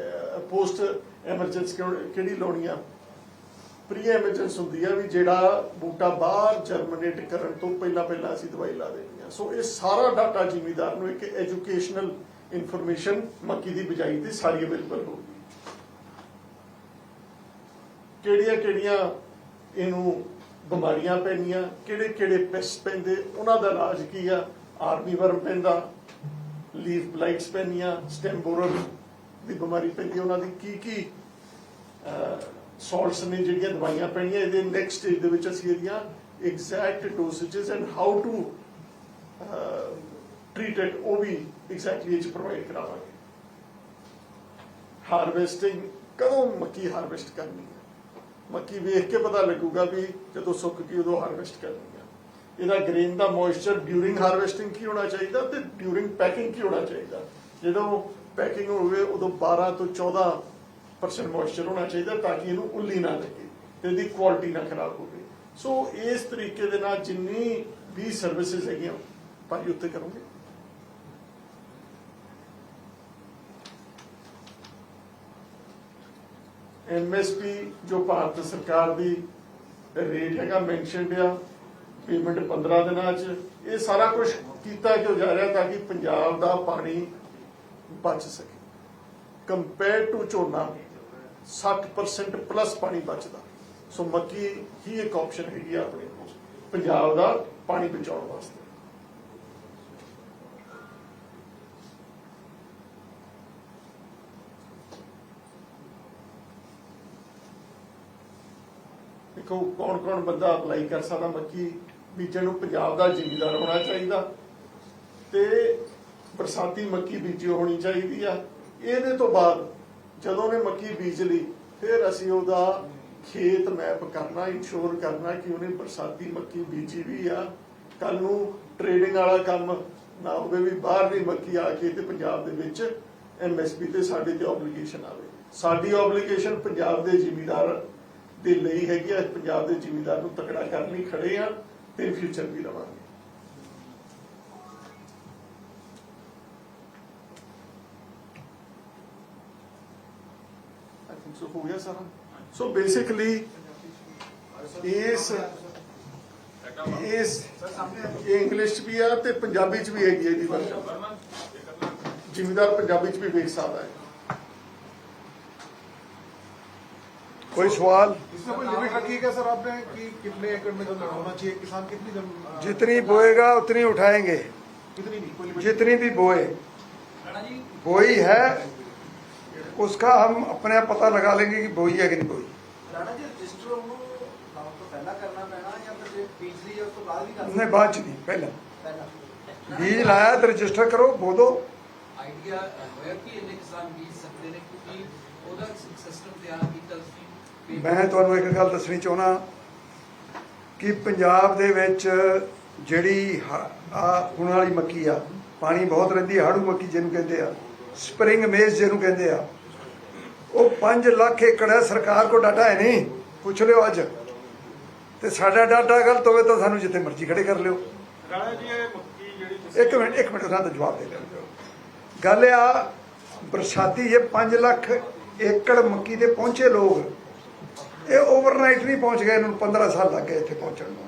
[SPEAKER 2] ਪੋਸਟ ਐਮਰਜੈਂਸ ਕਿਹੜੀ ਲਾਉਣੀ ਆ? ਪ੍ਰੀ ਐਮਰਜੈਂਸ ਹੁੰਦੀ ਆ ਵੀ ਜਿਹੜਾ ਬੂਟਾ ਬਾਹਰ ਜਰਮਨੇਟ ਕਰਨ ਤੋਂ ਪਹਿਲਾਂ ਪਹਿਲਾਂ ਅਸੀਂ ਦਵਾਈ ਲਾ ਦੇਣੀ ਆ। ਸੋ ਇਹ ਸਾਰਾ ਡਾਟਾ ਜ਼ਿਮੀਦਾਰ ਨੂੰ ਇੱਕ ਐਜੂਕੇਸ਼ਨਲ ਇਨਫੋਰਮੇਸ਼ਨ ਮੱਕੀ ਦੀ ਬਿਜਾਈ ਦੀ ਸਾਰੀ ਅਵੇਲੇਬਲ ਹੋਊਗੀ ਕਿਹੜੀਆਂ ਕਿਹੜੀਆਂ ਇਹਨੂੰ ਬਿਮਾਰੀਆਂ ਪੈਣੀਆਂ ਕਿਹੜੇ ਕਿਹੜੇ ਪੈਸਟ ਪੈਂਦੇ, ਉਹਨਾਂ ਦਾ ਇਲਾਜ ਕੀ ਆ? ਆਰਮੀ ਵਰਮ ਪੈਂਦਾ ਲੀਫ ਬਲਾਈਟਸ ਪੈਂਦੀਆਂ ਸਟੈਮ ਬੋਰਰ ਦੀ ਬਿਮਾਰੀ ਪੈਂਦੀ, ਉਹਨਾਂ ਦੀ ਕੀ ਕੀ ਸੌਲਟਸ ਨੇ ਜਿਹੜੀਆਂ ਦਵਾਈਆਂ ਪੈਣੀਆਂ, ਇਹਦੇ ਨੈਕਸਟ ਸਟੇਜ ਦੇ ਵਿੱਚ ਅਸੀਂ ਇਹਦੀਆਂ exact dosages and how to treat it ਉਹ ਵੀ ਐਗਜ਼ੈਕਟਲੀ ਇਹ ਪ੍ਰੋਵਾਈਡ ਕਰਾਵਾਂਗੇ। ਹਾਰਵੈਸਟਿੰਗ ਕਦੋਂ ਮੱਕੀ ਹਾਰਵੈਸਟ ਕਰਨੀ ਹੈ? ਮੱਕੀ ਵੇਖ ਕੇ ਪਤਾ ਲੱਗੂਗਾ ਵੀ ਜਦੋਂ ਸੁੱਕ ਗਈ ਉਦੋਂ ਹਾਰਵੈਸਟ ਕਰਨੀ ਹੈ। ਇਹਦਾ ਗ੍ਰੇਨ ਦਾ ਮੋਇਸਚਰ ਡਿਊਰਿੰਗ ਹਾਰਵੈਸਟਿੰਗ ਕੀ ਹੋਣਾ ਚਾਹੀਦਾ ਤੇ ਡਿਊਰਿੰਗ ਪੈਕਿੰਗ ਕੀ ਹੋਣਾ ਚਾਹੀਦਾ? ਜਦੋਂ ਪੈਕਿੰਗ ਹੋਵੇ, ਉਦੋਂ 12 ਤੋਂ 14% ਮੋਇਸਚਰ ਹੋਣਾ ਚਾਹੀਦਾ ਤਾਂ ਕਿ ਇਹਨੂੰ ਉੱਲੀ ਨਾ ਲੱਗੇ ਤੇ ਇਹਦੀ ਕੁਆਲਿਟੀ ਨਾ ਖਰਾਬ ਹੋਵੇ। ਸੋ ਇਸ ਤਰੀਕੇ ਦੇ ਨਾਲ ਜਿੰਨੀ ਵੀ ਸਰਵਿਸਿਜ਼ ਹੈਗੀਆਂ ਭਾਈ ਉੱਤੇ ਕਰੋਗੇ? ਐਮਐਸਪੀ ਜੋ ਭਾਰਤ ਸਰਕਾਰ ਦੀ ਰੇਟ ਹੈਗਾ ਮੈਂਸ਼ਨਡ ਆ ਪੇਮੈਂਟ 15 ਦਿਨਾਂ ਚ। ਇਹ ਸਾਰਾ ਕੁਝ ਕੀਤਾ ਕਿਉਂ ਜਾ ਰਿਹਾ ਤਾਂ ਕਿ ਪੰਜਾਬ ਦਾ ਪਾਣੀ ਬਚ ਸਕੇ। ਕੰਪੇਅਰ ਟੂ ਝੋਨਾ 60% ਪਲੱਸ ਪਾਣੀ ਬਚਦਾ। ਸੋ ਮੱਕੀ ਹੀ ਇੱਕ ਆਪਸ਼ਨ ਹੈਗੀ ਆ ਆਪਣੇ ਕੋਲ। ਪੰਜਾਬ ਦਾ ਪਾਣੀ ਬਚਾਉਣ ਵਾਸਤੇ। ਦੇਖੋ ਕੌਣ ਕੌਣ ਬੰਦਾ ਅਪਲਾਈ ਕਰ ਸਕਦਾ ਮੱਕੀ ਬੀਜਣ ਨੂੰ ਪੰਜਾਬ ਦਾ ਜ਼ਿਮੀਦਾਰ ਹੋਣਾ ਚਾਹੀਦਾ ਤੇ ਬਰਸਾਤੀ ਮੱਕੀ ਬੀਜੀ ਹੋਣੀ ਚਾਹੀਦੀ ਆ। ਇਹਦੇ ਤੋਂ ਬਾਅਦ ਜਦੋਂ ਨੇ ਮੱਕੀ ਬੀਜ ਲਈ, ਫਿਰ ਅਸੀਂ ਉਹਦਾ ਖੇਤ ਮੈਪ ਕਰਨਾ ਇੰਸ਼ੋਰ ਕਰਨਾ ਕਿ ਉਹਨੇ ਬਰਸਾਤੀ ਮੱਕੀ ਬੀਜੀ ਵੀ ਆ। ਕੱਲ ਨੂੰ ਟ੍ਰੇਡਿੰਗ ਵਾਲਾ ਕੰਮ, ਨਾ ਹੋਵੇ ਵੀ ਬਾਹਰ ਦੀ ਮੱਕੀ ਆ ਕੇ ਤੇ ਪੰਜਾਬ ਦੇ ਵਿੱਚ ਐਮਐਸਪੀ ਤੇ ਸਾਡੇ ਤੇ ਆਬਲੀਗੇਸ਼ਨ ਆਵੇ। ਸਾਡੀ ਆਬਲੀਗੇਸ਼ਨ ਪੰਜਾਬ ਦੇ ਜ਼ਿਮੀਦਾਰ ਦੇ ਲਈ ਹੈਗੀ ਆ। ਪੰਜਾਬ ਦੇ ਜ਼ਿਮੀਦਾਰ ਨੂੰ ਤਕੜਾ ਕਰਨ ਲਈ ਖੜੇ ਆ। ਤੇ ਫਿਊਚਰ ਵੀ ਰਵਾਂਗੇ। ਸੋ ਹੋ ਗਿਆ ਸਾਰਾ? ਸੋ ਬੇਸਿਕਲੀ ਇਸ ਇਸ ਇਹ ਇੰਗਲਿਸ਼ 'ਚ ਵੀ ਆ ਤੇ ਪੰਜਾਬੀ ਚ ਵੀ ਹੈਗੀ ਹੈ ਜੀ ਵਰਜਨ ਜ਼ਿਮੀਦਾਰ ਪੰਜਾਬੀ ਚ ਵੀ ਵੇਖ ਸਕਦਾ ਹੈ।
[SPEAKER 1] कोई सवाल
[SPEAKER 3] इसमें कोई लिमिट रखी है क्या सर आपने कि कितने एकड़ में जमीन होना चाहिए किसान कितनी जमीन
[SPEAKER 1] जितनी बोएगा उतनी उठाएंगे
[SPEAKER 3] कितनी नहीं कोई लिमिट
[SPEAKER 1] जितनी भी बोए बोई है उसका हम अपने आप पता लगा लेंगे कि बोई है कि नहीं बोई
[SPEAKER 4] ਰਾਣਾ ਜੀ ਰਜਿਸਟਰ ਉਹਨੂੰ ਲਾਉਣ ਤੋਂ ਪਹਿਲਾਂ ਕਰਨਾ ਪੈਣਾ ਜਾਂ ਫਿਰ ਜੇ ਬੀਜ ਲਈ ਉਸ ਤੋਂ ਬਾਅਦ ਵੀ ਕਰਨਾ
[SPEAKER 1] उसने बाद च नहीं पहला
[SPEAKER 4] ਪਹਿਲਾਂ
[SPEAKER 1] बीज लाया तो रजिस्टर करो बो दो
[SPEAKER 5] ਆਈਡੀਆ ਹੋਇਆ ਕਿ ਇੰਨੇ ਕਿਸਾਨ ਬੀਜ ਸਕਦੇ ਨੇ ਕਿਉਂਕਿ ਉਹਦਾ ਸਿਸਟਮ ਤਿਆਰ ਕੀਤਾ ਤੁਸੀਂ ਵੀ-
[SPEAKER 1] ਮੈਂ ਤੁਹਾਨੂੰ ਇੱਕ ਗੱਲ ਦੱਸਣੀ ਚਾਹਣਾ ਕਿ ਪੰਜਾਬ ਦੇ ਵਿੱਚ ਜਿਹੜੀ ਆ ਹੁਣ ਵਾਲੀ ਮੱਕੀ ਆ ਪਾਣੀ ਬਹੁਤ ਰਹਿੰਦੀ ਹਾੜੂ ਮੱਕੀ ਜਿਹਨੂੰ ਕਹਿੰਦੇ ਆ ਸਪਰਿੰਗ ਮੇਜ਼ ਜਿਹਨੂੰ ਕਹਿੰਦੇ ਆ ਉਹ 5 ਲੱਖ ਏਕੜ ਹੈ ਸਰਕਾਰ ਕੋ ਡਾਟਾ ਹੈ ਨਹੀਂ ਪੁੱਛ ਲਿਓ ਅੱਜ। ਤੇ ਸਾਡਾ ਡਾਟਾ ਗਲਤ ਹੋਵੇ ਤਾਂ ਸਾਨੂੰ ਜਿੱਥੇ ਮਰਜ਼ੀ ਖੜੇ ਕਰ ਲਿਓ। ਇੱਕ ਮਿੰਟ ਇੱਕ ਮਿੰਟ ਸਾਨੂੰ ਜਵਾਬ ਦੇ ਦਿਓ। ਗੱਲ ਆ ਬਰਸਾਤੀ ਇਹ 5 ਲੱਖ ਏਕੜ ਮੱਕੀ ਦੇ ਪਹੁੰਚੇ ਲੋਕ ਇਹ ਓਵਰਨਾਈਟ ਨਹੀਂ ਪਹੁੰਚ ਗਏ, ਇਹਨਾਂ ਨੂੰ 15 ਸਾਲ ਲੱਗ ਗਏ ਇੱਥੇ ਪਹੁੰਚਣ ਨੂੰ।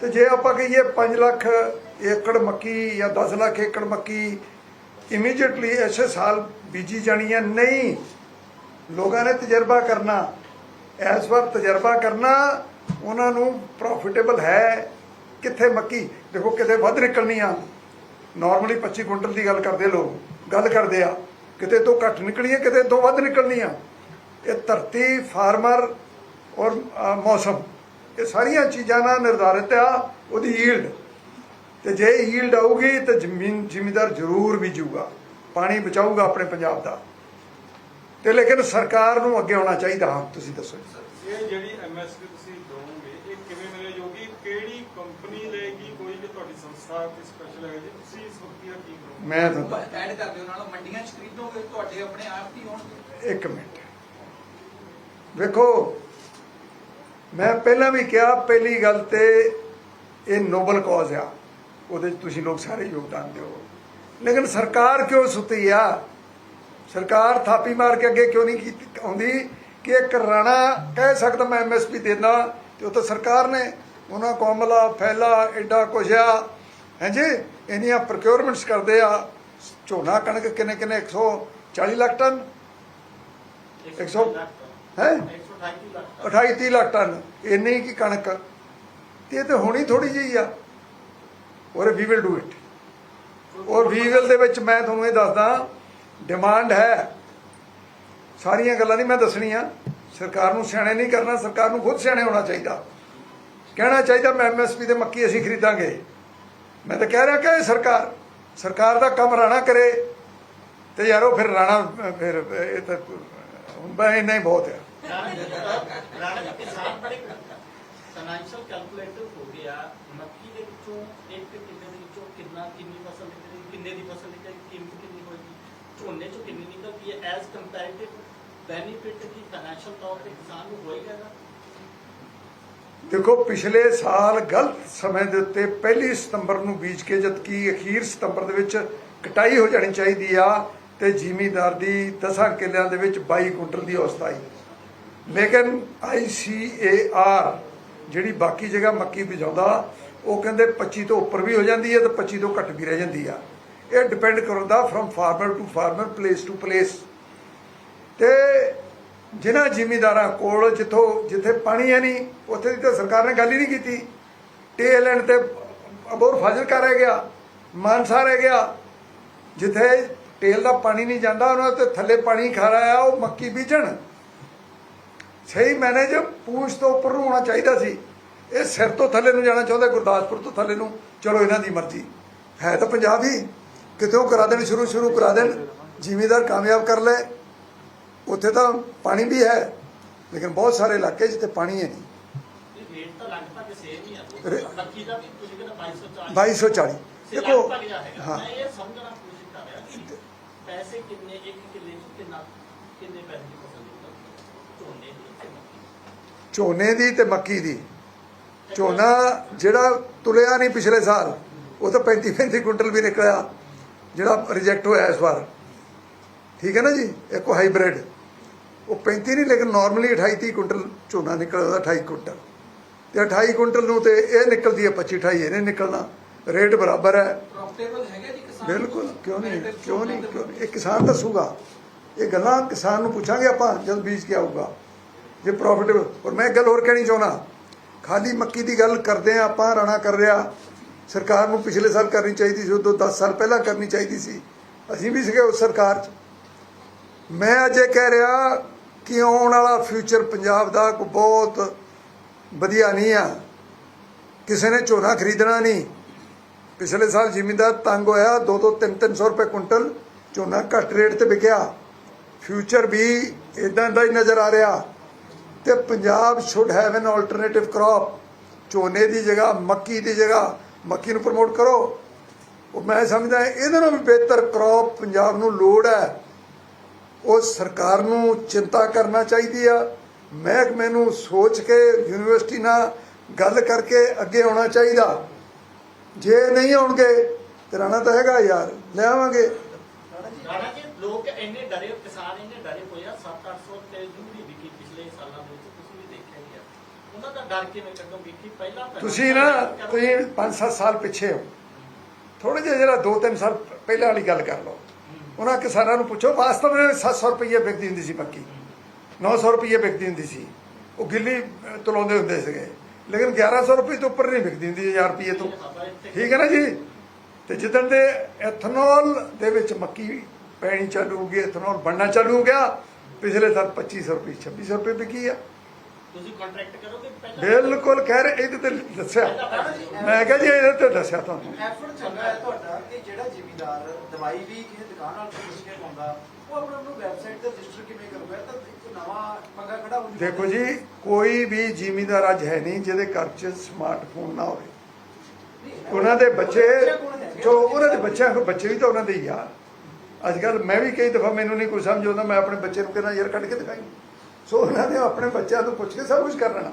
[SPEAKER 1] ਤੇ ਜੇ ਆਪਾਂ ਕਹੀਏ 5 ਲੱਖ ਏਕੜ ਮੱਕੀ ਜਾਂ 10 ਲੱਖ ਏਕੜ ਮੱਕੀ ਇਮੀਡੀਏਟਲੀ ਇਸੇ ਸਾਲ ਬੀਜੀ ਜਾਣੀ ਹੈ, ਨਹੀਂ। ਲੋਕਾਂ ਨੇ ਤਜਰਬਾ ਕਰਨਾ, ਇਸ ਵਾਰ ਤਜਰਬਾ ਕਰਨਾ, ਉਹਨਾਂ ਨੂੰ ਪ੍ਰੋਫਿਟੇਬਲ ਹੈ ਕਿੱਥੇ ਮੱਕੀ? ਦੇਖੋ ਕਿਤੇ ਵੱਧ ਨਿਕਲਣੀ ਆ। ਨਾਰਮਲੀ 25 ਕੁਇੰਟਲ ਦੀ ਗੱਲ ਕਰਦੇ ਲੋਕ, ਗੱਲ ਕਰਦੇ ਆ, ਕਿਤੇ ਤੋਂ ਘੱਟ ਨਿਕਲਣੀ ਹੈ, ਕਿਤੇ ਤੋਂ ਵੱਧ ਨਿਕਲਣੀ ਆ। ਇਹ ਧਰਤੀ ਫਾਰਮਰ ਔਰ ਮੌਸਮ ਇਹ ਸਾਰੀਆਂ ਚੀਜ਼ਾਂ ਨਾਲ ਨਿਰਧਾਰਿਤ ਆ ਉਹਦੀ ਯੀਲਡ ਤੇ ਜੇ ਯੀਲਡ ਆਊਗੀ ਤਾਂ ਜ਼ਮੀਨ ਜ਼ਿਮੀਦਾਰ ਜ਼ਰੂਰ ਬੀਜੂਗਾ। ਪਾਣੀ ਬਚਾਊਗਾ ਆਪਣੇ ਪੰਜਾਬ ਦਾ। ਤੇ ਲੇਕਿਨ ਸਰਕਾਰ ਨੂੰ ਅੱਗੇ ਆਉਣਾ ਚਾਹੀਦਾ ਹਾਂ ਤੁਸੀਂ ਦੱਸੋ ਜੀ।
[SPEAKER 6] ਇਹ ਜਿਹੜੀ ਐਮਐਸਪੀ ਤੁਸੀਂ ਦੋਗੇ ਇਹ ਕਿਵੇਂ ਮਿਲੇਗੀ ਕਿਹੜੀ ਕੰਪਨੀ ਲਏਗੀ? ਕੋਈ ਵੀ ਤੁਹਾਡੀ ਸੰਸਥਾ ਕੋਈ ਸਪੈਸ਼ਲ ਹੈ ਜੀ? ਤੁਸੀਂ ਇਸ ਵਕਤ ਕੀ ਕਰੋਗੇ?
[SPEAKER 1] ਮੈਂ ਤੁਹਾਨੂੰ
[SPEAKER 5] ਐਡ ਕਰ ਦਿਓ ਨਾਲ ਮੰਡੀਆਂ 'ਚ ਖਰੀਦੋਗੇ ਤੁਹਾਡੇ ਆਪਣੇ ਆਪ ਹੀ ਹੋਣਗੇ।
[SPEAKER 1] ਇੱਕ ਮਿੰਟ। ਵੇਖੋ ਮੈਂ ਪਹਿਲਾਂ ਵੀ ਕਿਹਾ ਪਹਿਲੀ ਗੱਲ ਤੇ ਇਹ ਨੋਬਲ ਕਾਜ਼ ਆ। ਉਹਦੇ 'ਚ ਤੁਸੀਂ ਲੋਕ ਸਾਰੇ ਯੋਗਦਾਨ ਦਿਓ। ਲੇਕਿਨ ਸਰਕਾਰ ਕਿਉਂ ਸੁੱਤੀ ਆ? ਸਰਕਾਰ ਥਾਪੀ ਮਾਰ ਕੇ ਅੱਗੇ ਕਿਉਂ ਨਹੀਂ ਕੀਤੀ ਆਉਂਦੀ ਕਿ ਇੱਕ ਰਾਣਾ ਕਹਿ ਸਕਦਾ ਮੈਂ ਐਮਐਸਪੀ ਦੇਣਾ ਤੇ ਉਹ ਤਾਂ ਸਰਕਾਰ ਨੇ। ਉਹਨਾਂ ਕੋਮਲਾ ਫੈਲਾ ਐਡਾ ਕੁਛ ਆ। ਹਾਂਜੀ ਇੰਨੀਆਂ ਪ੍ਰੋਕਿਉਰਮੈਂਟਸ ਕਰਦੇ ਆ। ਝੋਨਾ ਕਣਕ ਕਿੰਨੇ ਕਿੰਨੇ 140 ਲੱਖ ਟਨ। 100 ਹੈ? 28 30 ਲੱਖ ਟਨ, ਇੰਨੀ ਕੀ ਕਣਕ? ਤੇ ਇਹ ਤੇ ਹੋਣੀ ਥੋੜੀ ਜਿਹੀ ਆ। ਔਰ ਵੀ ਵਿਲ ਡੂ ਇਟ ਔਰ ਵੀ ਵਿਲ ਦੇ ਵਿੱਚ ਮੈਂ ਤੁਹਾਨੂੰ ਇਹ ਦੱਸਦਾ ਡਿਮਾਂਡ ਹੈ। ਸਾਰੀਆਂ ਗੱਲਾਂ ਨਹੀਂ ਮੈਂ ਦੱਸਣੀਆਂ। ਸਰਕਾਰ ਨੂੰ ਸਿਆਣੇ ਨਹੀਂ ਕਰਨਾ, ਸਰਕਾਰ ਨੂੰ ਖੁਦ ਸਿਆਣੇ ਹੋਣਾ ਚਾਹੀਦਾ। ਕਹਿਣਾ ਚਾਹੀਦਾ ਮੈਂ ਐਮਐਸਪੀ ਤੇ ਮੱਕੀ ਅਸੀਂ ਖਰੀਦਾਂਗੇ। ਮੈਂ ਤਾਂ ਕਹਿ ਰਿਹਾ ਕਿ ਸਰਕਾਰ ਸਰਕਾਰ ਦਾ ਕੰਮ ਰਾਣਾ ਕਰੇ। ਤੇ ਯਾਰੋ, ਫਿਰ ਰਾਣਾ, ਫਿਰ ਇਹ ਤਾਂ ਹੁਣ ਇੰਨਾ ਹੀ ਬਹੁਤ ਹੈ।
[SPEAKER 7] ਰਾਣਾ ਕਿਸਾਨ ਬੜੇ ਫਾਈਨੈਂਸ਼ੀਅਲ ਕੈਲਕੂਲੇਟਰ ਹੋ ਗਿਆ, ਮੱਕੀ ਦੇ ਵਿੱਚੋਂ ਇੱਕ, ਕਿੱਲੇ ਦੇ ਵਿੱਚੋਂ ਕਿੰਨਾ, ਕਿੰਨੀ ਫਸਲ ਨਿਕਲੇਗੀ, ਕਿੰਨੇ ਦੀ ਫਸਲ ਨਿਕਲੇਗੀ, ਕੀਮਤ ਕਿੰਨੀ ਹੋਏਗੀ? ਝੋਨੇ ਚੋਂ ਕਿੰਨੀ ਨਿਕਲਦੀ ਹੈ? ਐਜ਼ ਕੰਪੈਰੀਟਿਵ ਬੈਨੀਫਿਟ ਕੀ ਫਾਈਨੈਂਸ਼ੀਅਲ ਤੌਰ ਤੇ ਕਿਸਾਨ ਨੂੰ ਹੋਏਗਾ ਨਾ?
[SPEAKER 1] ਦੇਖੋ, ਪਿਛਲੇ ਸਾਲ ਗਲਤ ਸਮੇਂ ਦੇ ਉੱਤੇ ਪਹਿਲੀ ਸਤੰਬਰ ਨੂੰ ਬੀਜ ਕੇ, ਜਦਕਿ ਅਖੀਰ ਸਤੰਬਰ ਦੇ ਵਿੱਚ ਕਟਾਈ ਹੋ ਜਾਣੀ ਚਾਹੀਦੀ ਆ, ਤੇ ਜ਼ਿਮੀਦਾਰ ਦੀ 10 ਕਿੱਲਿਆਂ ਦੇ ਵਿੱਚ 22 ਕੁਇੰਟਲ ਦੀ ਔਸਤ ਆਈ। ਲੇਕਿਨ ICAR ਜਿਹੜੀ ਬਾਕੀ ਜਗ੍ਹਾ ਮੱਕੀ ਬੀਜਾਉਂਦਾ ਉਹ ਕਹਿੰਦੇ 25 ਤੋਂ ਉੱਪਰ ਵੀ ਹੋ ਜਾਂਦੀ ਹੈ ਤੇ 25 ਤੋਂ ਘੱਟ ਵੀ ਰਹਿ ਜਾਂਦੀ ਆ। ਇਹ ਡਿਪੈਂਡ ਕਰਦਾ from farmer to farmer place to place ਤੇ ਜਿਨ੍ਹਾਂ ਜ਼ਿਮੀਦਾਰਾਂ ਕੋਲ ਜਿੱਥੋਂ ਜਿੱਥੇ ਪਾਣੀ ਹੈ ਨਹੀਂ, ਉੱਥੇ ਦੀ ਤਾਂ ਸਰਕਾਰ ਨੇ ਗੱਲ ਹੀ ਨਹੀਂ ਕੀਤੀ। ਟੇਲ ਐਂਡ ਤੇ ਅਬੋਰ ਫਾਜ਼ਿਲਕਾ ਰਹਿ ਗਿਆ, ਮਾਨਸਾ ਰਹਿ ਗਿਆ। ਜਿੱਥੇ ਟੇਲ ਦਾ ਪਾਣੀ ਨਹੀਂ ਜਾਂਦਾ, ਉਹਨਾਂ ਤੇ ਥੱਲੇ ਪਾਣੀ ਖਾਰਾ ਆ, ਉਹ ਮੱਕੀ ਬੀਜਣ। ਸਹੀ ਮੈਨੇਜ ਪੂਛ ਤੋਂ ਉੱਪਰ ਨੂੰ ਹੋਣਾ ਚਾਹੀਦਾ ਸੀ। ਇਹ ਸਿਰ ਤੋਂ ਥੱਲੇ ਨੂੰ ਜਾਣਾ ਚਾਹੁੰਦਾ ਗੁਰਦਾਸਪੁਰ ਤੋਂ ਥੱਲੇ ਨੂੰ। ਚਲੋ ਇਹਨਾਂ ਦੀ ਮਰਜ਼ੀ। ਹੈ ਤਾਂ ਪੰਜਾਬ। ਕਿਤੇ ਕਰਾ ਦੇਣ ਸ਼ੁਰੂ ਸ਼ੁਰੂ ਕਰਾ ਦੇਣ। ਜ਼ਿਮੀਦਾਰ ਕਾਮਯਾਬ ਕਰ ਲੈ। ਉੱਥੇ ਤਾਂ ਪਾਣੀ ਵੀ ਹੈ ਲੇਕਿਨ ਬਹੁਤ ਸਾਰੇ ਇਲਾਕੇ ਜਿੱਥੇ ਪਾਣੀ ਹੈ ਨਹੀਂ।
[SPEAKER 7] ਇਹ ਰੇਟ ਤਾਂ ਲਗਭਗ ਸੇਮ ਹੀ ਆ। ਮੱਕੀ ਦਾ ਵੀ ਤੁਸੀਂ ਕਹਿੰਦਾ 2240
[SPEAKER 1] 2240
[SPEAKER 7] ਦੇਖੋ ਹਾਂ। ਇਹ ਸਮਝਣਾ ਕੋਸ਼ਿਸ਼ ਕਰ ਰਿਹਾ ਪੈਸੇ ਕਿੰਨੇ ਇੱਕ ਕਿੱਲੇ ਕਿੰਨਾ ਕਿੰਨੇ ਪੈਸੇ ਦੀ ਫਸਲ ਨਿਕਲਦੀ ਝੋਨੇ ਦੀ ਤੇ ਮੱਕੀ
[SPEAKER 1] ਝੋਨੇ ਦੀ ਤੇ ਮੱਕੀ ਦੀ। ਝੋਨਾ ਜਿਹੜਾ ਤੁਲਿਆ ਨਹੀਂ ਪਿਛਲੇ ਸਾਲ ਉਹ ਤਾਂ 35 35 ਕੁਇੰਟਲ ਵੀ ਨਿਕਲਿਆ ਜਿਹੜਾ ਰਿਜੈਕਟ ਹੋਇਆ ਇਸ ਵਾਰ। ਠੀਕ ਹੈ ਨਾ ਜੀ? ਇੱਕੋ ਹਾਈਬ੍ਰਿਡ ਉਹ 35 ਨਹੀਂ ਲੇਕਿਨ ਨਾਰਮਲੀ 28 30 ਕੁਇੰਟਲ ਝੋਨਾ ਨਿਕਲਦਾ 28 ਕੁਇੰਟਲ। ਤੇ 28 ਕੁਇੰਟਲ ਨੂੰ ਤੇ ਇਹ ਨਿਕਲਦੀ ਹੈ 25 28 ਇਹਨੇ ਨਿਕਲਣਾ। ਰੇਟ ਬਰਾਬਰ ਹੈ।
[SPEAKER 5] ਪ੍ਰੋਫਿਟੇਬਲ ਹੈਗਾ ਜੀ ਕਿਸਾਨ?
[SPEAKER 1] ਬਿਲਕੁਲ ਕਿਉਂ ਨਹੀਂ? ਕਿਉਂ ਨਹੀਂ? ਕਿਉਂ ਨਹੀਂ? ਇਹ ਕਿਸਾਨ ਦੱਸੂਗਾ। ਇਹ ਗੱਲਾਂ ਕਿਸਾਨ ਨੂੰ ਪੁੱਛਾਂਗੇ ਆਪਾਂ ਜਦ ਬੀਜ ਕੇ ਆਊਗਾ। ਜੇ ਪ੍ਰੋਫਿਟੇਬਲ ਔਰ ਮੈਂ ਇੱਕ ਗੱਲ ਹੋਰ ਕਹਿਣੀ ਚਾਹੁੰਦਾ। ਖਾਲੀ ਮੱਕੀ ਦੀ ਗੱਲ ਕਰਦੇ ਆ ਆਪਾਂ ਰਾਣਾ ਕਰ ਰਿਹਾ। ਸਰਕਾਰ ਨੂੰ ਪਿਛਲੇ ਸਾਲ ਕਰਨੀ ਚਾਹੀਦੀ ਸੀ, ਉਦੋਂ 10 ਸਾਲ ਪਹਿਲਾਂ ਕਰਨੀ ਚਾਹੀਦੀ ਸੀ। ਅਸੀਂ ਵੀ ਸੀਗੇ ਉਸ ਸਰਕਾਰ 'ਚ। ਮੈਂ ਅੱਜ ਇਹ ਕਹਿ ਰਿਹਾ ਕਿ ਆਉਣ ਵਾਲਾ ਫਿਊਚਰ ਪੰਜਾਬ ਦਾ ਕੋਈ ਬਹੁਤ ਵਧੀਆ ਨਹੀਂ ਆ। ਕਿਸੇ ਨੇ ਝੋਨਾ ਖਰੀਦਣਾ ਨਹੀਂ। ਪਿਛਲੇ ਸਾਲ ਜ਼ਿਮੀਂਦਾਰ ਤੰਗ ਹੋਇਆ 2 ਤੋਂ 3 300 ਰੁਪਏ ਕੁਇੰਟਲ ਝੋਨਾ ਘੱਟ ਰੇਟ ਤੇ ਵਿਕਿਆ। ਫਿਊਚਰ ਵੀ ਇਦਾਂ ਦਾ ਹੀ ਨਜ਼ਰ ਆ ਰਿਹਾ। ਤੇ Punjab should have an alternative crop ਝੋਨੇ ਦੀ ਜਗ੍ਹਾ, ਮੱਕੀ ਦੀ ਜਗ੍ਹਾ, ਮੱਕੀ ਨੂੰ ਪ੍ਰਮੋਟ ਕਰੋ। ਉਹ ਮੈਂ ਸਮਝਦਾ ਇਹਦੇ ਨਾਲੋਂ ਵੀ ਬਿਹਤਰ ਕ੍ਰੌਪ ਪੰਜਾਬ ਨੂੰ ਲੋੜ ਹੈ। ਉਹ ਸਰਕਾਰ ਨੂੰ ਚਿੰਤਾ ਕਰਨਾ ਚਾਹੀਦੀ ਆ। ਮਹਿਕਮੇ ਨੂੰ ਸੋਚ ਕੇ ਯੂਨੀਵਰਸਿਟੀ ਨਾਲ ਗੱਲ ਕਰਕੇ ਅੱਗੇ ਆਉਣਾ ਚਾਹੀਦਾ। ਜੇ ਨਹੀਂ ਆਉਣਗੇ ਤੇ ਰਾਣਾ ਤਾਂ ਹੈਗਾ ਯਾਰ, ਲੈ ਆਵਾਂਗੇ।
[SPEAKER 7] ਲੋਕ ਇੰਨੇ ਡਰੇ, ਕਿਸਾਨ ਇੰਨੇ ਡਰੇ ਹੋਏ 7-800 ਤੇ ਜੂਰੀ ਵਿਕੀ ਪਿਛਲੇ ਸਾਲਾਂ ਦੇ ਵਿੱਚ ਤੁਸੀਂ ਵੀ ਦੇਖਿਆ ਹੀ ਆ ਉਹਨਾਂ ਦਾ ਡਰ ਕਿਵੇਂ ਕੱਢੋ ਵਿਕੀ ਪਹਿਲਾਂ ਪਹਿਲਾਂ
[SPEAKER 1] ਤੁਸੀਂ ਨਾ ਤੁਸੀਂ 5-7 ਸਾਲ ਪਿੱਛੇ ਹੋ। ਥੋੜੇ ਜਿਹਾ ਜਿਹੜਾ 2-3 ਸਾਲ ਪਹਿਲਾਂ ਵਾਲੀ ਗੱਲ ਕਰ ਲਓ। ਉਹਨਾਂ ਕਿਸਾਨਾਂ ਨੂੰ ਪੁੱਛੋ ਵਾਸਤਵ ਵਿੱਚ 700 ਰੁਪਏ ਵਿਕਦੀ ਹੁੰਦੀ ਸੀ ਮੱਕੀ 900 ਰੁਪਏ ਵਿਕਦੀ ਹੁੰਦੀ ਸੀ। ਉਹ ਗਿੱਲੀ ਤੁਲਾਉਂਦੇ ਹੁੰਦੇ ਸੀਗੇ। ਲੇਕਿਨ 1100 ਰੁਪਏ ਤੋਂ ਉੱਪਰ ਨਹੀਂ ਵਿਕਦੀ ਹੁੰਦੀ 1000 ਰੁਪਏ ਤੋਂ। ਠੀਕ ਹੈ ਨਾ ਜੀ? ਤੇ ਜਿੱਦਣ ਦੇ ਐਥਨੋਲ ਦੇ ਵਿੱਚ ਮੱਕੀ ਪੈਣੀ ਚਾਲੂ ਹੋ ਗਈ ਐਥਨੋਲ ਬਣਨਾ ਚਾਲੂ ਹੋ ਗਿਆ ਪਿਛਲੇ ਸਾਲ 2500 ਰੁਪਏ 2600 ਰੁਪਏ ਵਿਕੀ ਆ।
[SPEAKER 7] ਤੁਸੀਂ ਕੰਟਰੈਕਟ ਕਰੋਗੇ ਪਹਿਲਾਂ
[SPEAKER 1] ਬਿਲਕੁਲ ਕਹਿ ਰਹੇ ਇਹਦੇ ਤੇ ਦੱਸਿਆ। ਮੈਂ ਕਿਹਾ ਜੀ ਇਹਦੇ ਤੇ ਦੱਸਿਆ ਤੁਹਾਨੂੰ।
[SPEAKER 4] ਐਫਰਟ ਚੰਗਾ ਹੈ ਤੁਹਾਡਾ ਕਿ ਜਿਹੜਾ ਜ਼ਿਮੀਦਾਰ ਦਵਾਈ ਵੀ ਕਿਸੇ ਦੁਕਾਨ ਨਾਲ ਪੁੱਛ ਕੇ ਪਾਉਂਦਾ ਉਹ ਆਪਣਾ ਨੂੰ ਵੈਬਸਾਈਟ ਤੇ ਰਜਿਸਟਰ ਕਿਵੇਂ ਕਰੂਗਾ? ਇਹ ਤਾਂ ਇੱਕ ਨਵਾਂ ਪੰਗਾ ਖੜਾ ਹੋ
[SPEAKER 1] ਦੇਖੋ ਜੀ ਕੋਈ ਵੀ ਜ਼ਿਮੀਂਦਾਰ ਅੱਜ ਹੈ ਨਹੀਂ ਜਿਹਦੇ ਘਰ 'ਚ ਸਮਾਰਟਫੋਨ ਨਾ ਹੋਵੇ। ਉਹਨਾਂ ਦੇ ਬੱਚੇ ਚਲੋ ਉਹਨਾਂ ਦੇ ਬੱਚਿਆਂ ਕੋਲ ਬੱਚੇ ਵੀ ਤਾਂ ਉਹਨਾਂ ਦੇ ਹੀ ਆ। ਅੱਜ ਕੱਲ ਮੈਂ ਵੀ ਕਈ ਦਫਾ ਮੈਨੂੰ ਨਹੀਂ ਕੋਈ ਸਮਝ ਆਉਂਦਾ ਮੈਂ ਆਪਣੇ ਬੱਚੇ ਨੂੰ ਕਹਿੰਦਾ ਯਾਰ ਕੱਢ ਕੇ ਦਿਖਾਈ। ਸੋ ਉਹਨਾਂ ਨੇ ਆਪਣੇ ਬੱਚਿਆਂ ਤੋਂ ਪੁੱਛ ਕੇ ਸਭ ਕੁਝ ਕਰ ਲੈਣਾ।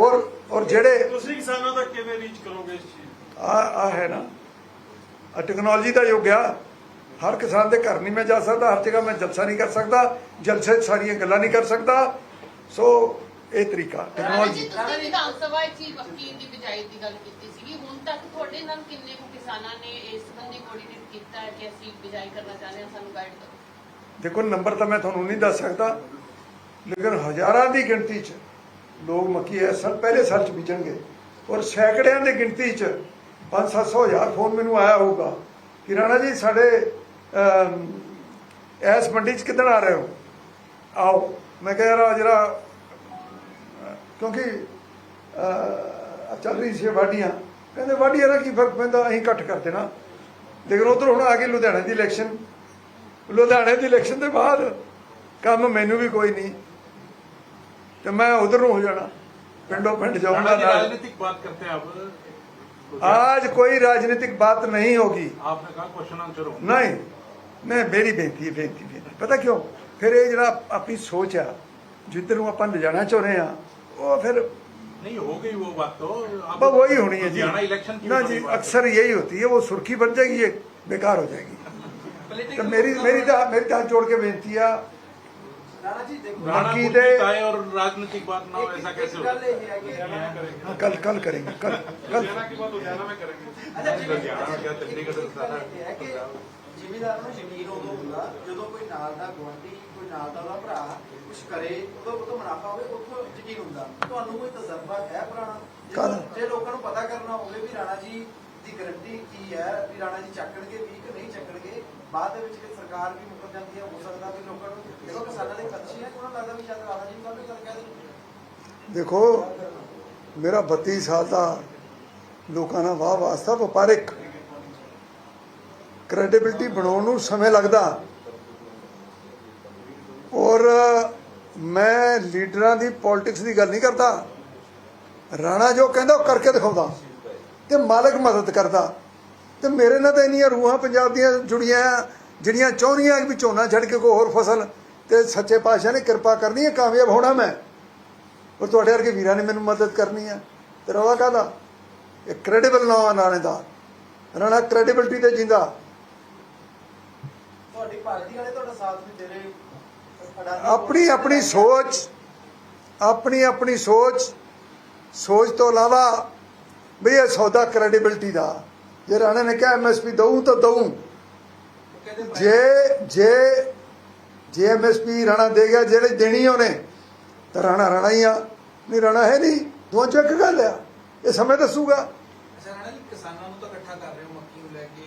[SPEAKER 1] ਔਰ ਔਰ ਜਿਹੜੇ
[SPEAKER 6] ਤੁਸੀਂ ਕਿਸਾਨਾਂ ਦਾ ਕਿਵੇਂ ਰੀਚ ਕਰੋਗੇ ਇਸ ਚੀਜ਼
[SPEAKER 1] ਆ ਆ ਹੈ ਨਾ। ਆ ਟੈਕਨੋਲੋਜੀ ਦਾ ਯੁੱਗ ਆ। ਹਰ ਕਿਸਾਨ ਦੇ ਘਰ ਨਹੀਂ ਮੈਂ ਜਾ ਸਕਦਾ ਹਰ ਜਗ੍ਹਾ ਮੈਂ ਜਲਸਾ ਨਹੀਂ ਕਰ ਸਕਦਾ ਜਲਸੇ 'ਚ ਸਾਰੀਆਂ ਗੱਲਾਂ ਨਹੀਂ ਕਰ ਸਕਦਾ। ਸੋ ਇਹ ਤਰੀਕਾ ਟੈਕਨੋਲੋਜੀ
[SPEAKER 8] ਤੁਸੀਂ ਵਿਧਾਨ ਸਭਾ 'ਚ ਹੀ ਮੱਕੀ ਦੀ ਬਿਜਾਈ ਦੀ ਗੱਲ ਕੀਤੀ ਸੀਗੀ। ਹੁਣ ਤੱਕ ਤੁਹਾਡੇ ਨਾਲ ਕਿੰਨੇ ਕੁ ਕਿਸਾਨਾਂ ਨੇ ਇਸ ਸੰਬੰਧੀ ਕੋਆਰਡੀਨੇਟ ਕੀਤਾ ਹੈ ਕਿ ਅਸੀਂ ਬਿਜਾਈ ਕਰਨਾ ਚਾਹੁੰਦੇ ਹਾਂ ਸਾਨੂੰ ਗਾਈਡ ਕਰੋ
[SPEAKER 1] ਦੇਖੋ ਨੰਬਰ ਤਾਂ ਮੈਂ ਤੁਹਾਨੂੰ ਨਹੀਂ ਦੱਸ ਸਕਦਾ ਲੇਕਿਨ ਹਜ਼ਾਰਾਂ ਦੀ ਗਿਣਤੀ 'ਚ ਲੋਕ ਮੱਕੀ ਇਸ ਸਾਲ ਪਹਿਲੇ ਸਾਲ 'ਚ ਬੀਜਣਗੇ। ਔਰ ਸੈਂਕੜਿਆਂ ਦੀ ਗਿਣਤੀ 'ਚ 5-700 ਹਜ਼ਾਰ ਫੋਨ ਮੈਨੂੰ ਆਇਆ ਹੋਊਗਾ। ਕਿ ਰਾਣਾ ਜੀ ਸਾਡੇ ਅਮ, ਇਸ ਮੰਡੀ 'ਚ ਕਿੱਦਣ ਆ ਰਹੇ ਹੋ? ਆਓ ਮੈਂ ਕਹਿ ਰਿਹਾ ਜਿਹੜਾ ਕਿਉਂਕਿ ਚੱਲ ਰਹੀ ਸੀ ਵਾਢੀਆਂ। ਕਹਿੰਦੇ ਵਾਢੀਆਂ ਦਾ ਕੀ ਫ਼ਰਕ ਪੈਂਦਾ? ਅਸੀਂ ਘੱਟ ਕਰ ਦੇਣਾ। ਲੇਕਿਨ ਉਧਰ ਹੁਣ ਆ ਗਈ ਲੁਧਿਆਣੇ ਦੀ ਇਲੈਕਸ਼ਨ ਲੁਧਿਆਣੇ ਦੀ ਇਲੈਕਸ਼ਨ ਦੇ ਬਾਅਦ ਕੰਮ ਮੈਨੂੰ ਵੀ ਕੋਈ ਨਹੀਂ ਤੇ ਮੈਂ ਉਧਰ ਨੂੰ ਹੋ ਜਾਣਾ ਪਿੰਡੋਂ ਪਿੰਡ ਜਾਊਂਗਾ
[SPEAKER 9] राणा जी
[SPEAKER 1] ਨਾਲ
[SPEAKER 9] राजनीतिक बात करते हैं अब तो
[SPEAKER 1] आज कोई राजनीतिक बात नहीं होगी
[SPEAKER 9] आपने कहा क्वेश्चन आंसर हो
[SPEAKER 1] ਨਹੀਂ ਨਹੀਂ ਮੇਰੀ ਬੇਨਤੀ ਹੈ ਬੇਨਤੀ ਬੇਨਤੀ ਪਤਾ ਕਿਉਂ ਫਿਰ ਇਹ ਜਿਹੜਾ ਆਪਣੀ ਸੋਚ ਆ ਜਿੱਧਰ ਨੂੰ ਆਪਾਂ ਲਿਜਾਣਾ ਚਾਹੁੰਦੇ ਆ ਉਹ ਫਿਰ
[SPEAKER 9] नहीं हो गई वो बात तो अब
[SPEAKER 1] बस वही होनी है जी
[SPEAKER 9] लुधियाना इलेक्शन की
[SPEAKER 1] ना
[SPEAKER 9] भी
[SPEAKER 1] जी
[SPEAKER 9] बड़ी बात है।
[SPEAKER 1] अक्सर यही होती है वो सुर्खी बन जाएगी ये बेकार हो जाएगी तो मेरी मेरी तो मेरी तो हाथ जोड़ के बेनती आ
[SPEAKER 4] ਰਾਣਾ ਜੀ ਦੇਖੋ
[SPEAKER 9] राणा
[SPEAKER 1] बाकी
[SPEAKER 9] कुछ
[SPEAKER 1] दे-
[SPEAKER 9] भी कहे और राजनीतिक बात ना हो
[SPEAKER 4] ਇੱਕ-
[SPEAKER 9] ऐसा
[SPEAKER 4] ਇੱਕ
[SPEAKER 9] कैसे
[SPEAKER 4] ਗੱਲ
[SPEAKER 9] होता
[SPEAKER 4] ਇਹ ਹੈ कि
[SPEAKER 1] हाँ, कल कल करेंगे कल कल
[SPEAKER 6] ਲੁਧਿਆਣਾ ਕੀ ਬਾਤ ਲੁਧਿਆਣਾ में करेंगे
[SPEAKER 4] ਅੱਛਾ ਜਿਵੇਂ
[SPEAKER 9] ਲੁਧਿਆਣਾ ਗਿਆ, ਚੰਡੀਗੜ੍ਹ
[SPEAKER 4] ਇੱਕ ਗੱਲ ਇਹ ਹੈ ਕਿ ਜ਼ਿਮੀਦਾਰ ਨੂੰ ਜ਼ਮੀਨ ਉਦੋਂ ਹੁੰਦਾ ਜਦੋਂ ਕੋਈ ਨਾਲ ਦਾ ਗੁਆਂਢੀ ਕੋਈ ਨਾਲ ਦਾ ਉਹਦਾ ਭਰਾ ਕੁਝ ਕਰੇ ਉਦੋਂ ਉਦੋਂ ਮੁਨਾਫਾ ਹੋਵੇ ਉੱਥੋਂ ਯਕੀਨ ਹੁੰਦਾ ਤੁਹਾਨੂੰ ਕੋਈ ਤਜਰਬਾ ਹੈ ਪੁਰਾਣਾ ਜੇ-
[SPEAKER 1] ਕਾਹਦਾ?
[SPEAKER 4] ਜੇ ਲੋਕਾਂ ਨੂੰ ਪਤਾ ਕਰਨਾ ਹੋਵੇ ਵੀ ਰਾਣਾ ਜੀ ਦੀ ਗਰੰਟੀ ਕੀ ਹੈ ਵੀ ਰਾਣਾ ਜੀ ਚੱਕਣਗੇ ਵੀ ਕਿ ਨਹੀਂ ਚੱਕਣਗੇ ਬਾਅਦ ਦੇ ਵਿੱਚ ਜੇ ਸਰਕਾਰ ਵੀ ਮੁਕਰ ਜਾਂਦੀ ਹੈ, ਹੋ ਸਕਦਾ ਵੀ ਲੋਕਾਂ ਨੂੰ ਦੇਖੋ ਕਿਸਾਨਾਂ ਦੇ ਖਰਚੇ ਹੈ ਉਹਨਾਂ ਨੂੰ ਲੱਗਦਾ ਵੀ ਸ਼ਾਇਦ ਰਾਣਾ ਜੀ ਨੂੰ ਗੱਲ ਕਹਿ ਦੇਣ
[SPEAKER 1] ਦੇਖੋ, ਮੇਰਾ 32 ਸਾਲ ਦਾ ਲੋਕਾਂ ਨਾਲ ਵਾਹ ਵਾਸਤਾ, ਵਪਾਰਿਕ ਕ੍ਰੈਡੀਬਿਲਟੀ ਬਣਾਉਣ ਨੂੰ ਸਮੇਂ ਲੱਗਦਾ। ਔਰ ਮੈਂ ਲੀਡਰਾਂ ਦੀ ਪੋਲਿਟਿਕਸ ਦੀ ਗੱਲ ਨਹੀਂ ਕਰਦਾ। ਰਾਣਾ ਜੋ ਕਹਿੰਦਾ ਉਹ ਕਰਕੇ ਦਿਖਾਉਂਦਾ। ਤੇ ਮਾਲਕ ਮਦਦ ਕਰਦਾ। ਤੇ ਮੇਰੇ ਨਾਲ ਤਾਂ ਇੰਨੀਆਂ ਰੂਹਾਂ ਪੰਜਾਬ ਦੀਆਂ ਜੁੜੀਆਂ ਆ, ਜਿਹੜੀਆਂ ਚਾਹੁੰਦੀਆਂ ਵੀ ਝੋਨਾ ਛੱਡ ਕੇ ਕੋਈ ਹੋਰ ਫਸਲ। ਤੇ ਸੱਚੇ ਪਾਤਸ਼ਾਹ ਨੇ ਕਿਰਪਾ ਕਰਨੀ ਹੈ ਕਾਮਯਾਬ ਹੋਣਾ ਮੈਂ। ਔਰ ਤੁਹਾਡੇ ਵਰਗੇ ਵੀਰਾਂ ਨੇ ਮੈਨੂੰ ਮਦਦ ਕਰਨੀ ਆ। ਤੇ ਰੌਲਾ ਕਾਹਦਾ? ਇਹ ਕ੍ਰੈਡੀਬਲ ਨਾਮ ਆ ਰਾਣੇ ਦਾ ਰਾਣਾ ਕ੍ਰੈਡੀਬਿਲਟੀ ਤੇ ਜਿੰਦਾ।
[SPEAKER 4] ਤੁਹਾਡੀ ਪਾਰਟੀ ਵਾਲੇ ਤੁਹਾਡਾ ਸਾਥ ਨਹੀਂ ਦੇ ਰਹੇ
[SPEAKER 1] ਆਪਣੀ ਆਪਣੀ ਸੋਚ ਆਪਣੀ ਆਪਣੀ ਸੋਚ। ਸੋਚ ਤੋਂ ਇਲਾਵਾ ਵੀ ਇਹ ਸੌਦਾ ਕ੍ਰੈਡੀਬਿਲਟੀ ਦਾ। ਜੇ ਰਾਣੇ ਨੇ ਕਿਹਾ ਐਮਐਸਪੀ ਦਊਂ ਤਾਂ ਦਊਂ। ਜੇ ਜੇ ਜੇ ਐਮਐਸਪੀ ਰਾਣਾ ਦੇ ਗਿਆ ਜਿਹੜੇ ਦੇਣੀ ਉਹਨੇ ਤਾਂ ਰਾਣਾ ਰਾਣਾ ਹੀ ਆ। ਨਹੀਂ ਰਾਣਾ ਹੈ ਨਹੀਂ। ਦੋਵਾਂ ਚੋਂ ਇੱਕ ਗੱਲ ਆ। ਇਹ ਸਮੇਂ ਦੱਸੂਗਾ।
[SPEAKER 5] ਅੱਛਾ ਰਾਣਾ ਜੀ ਕਿਸਾਨਾਂ ਨੂੰ ਤਾਂ ਇਕੱਠਾ ਕਰ ਰਹੇ ਹੋ ਮੱਕੀ ਨੂੰ ਲੈ ਕੇ।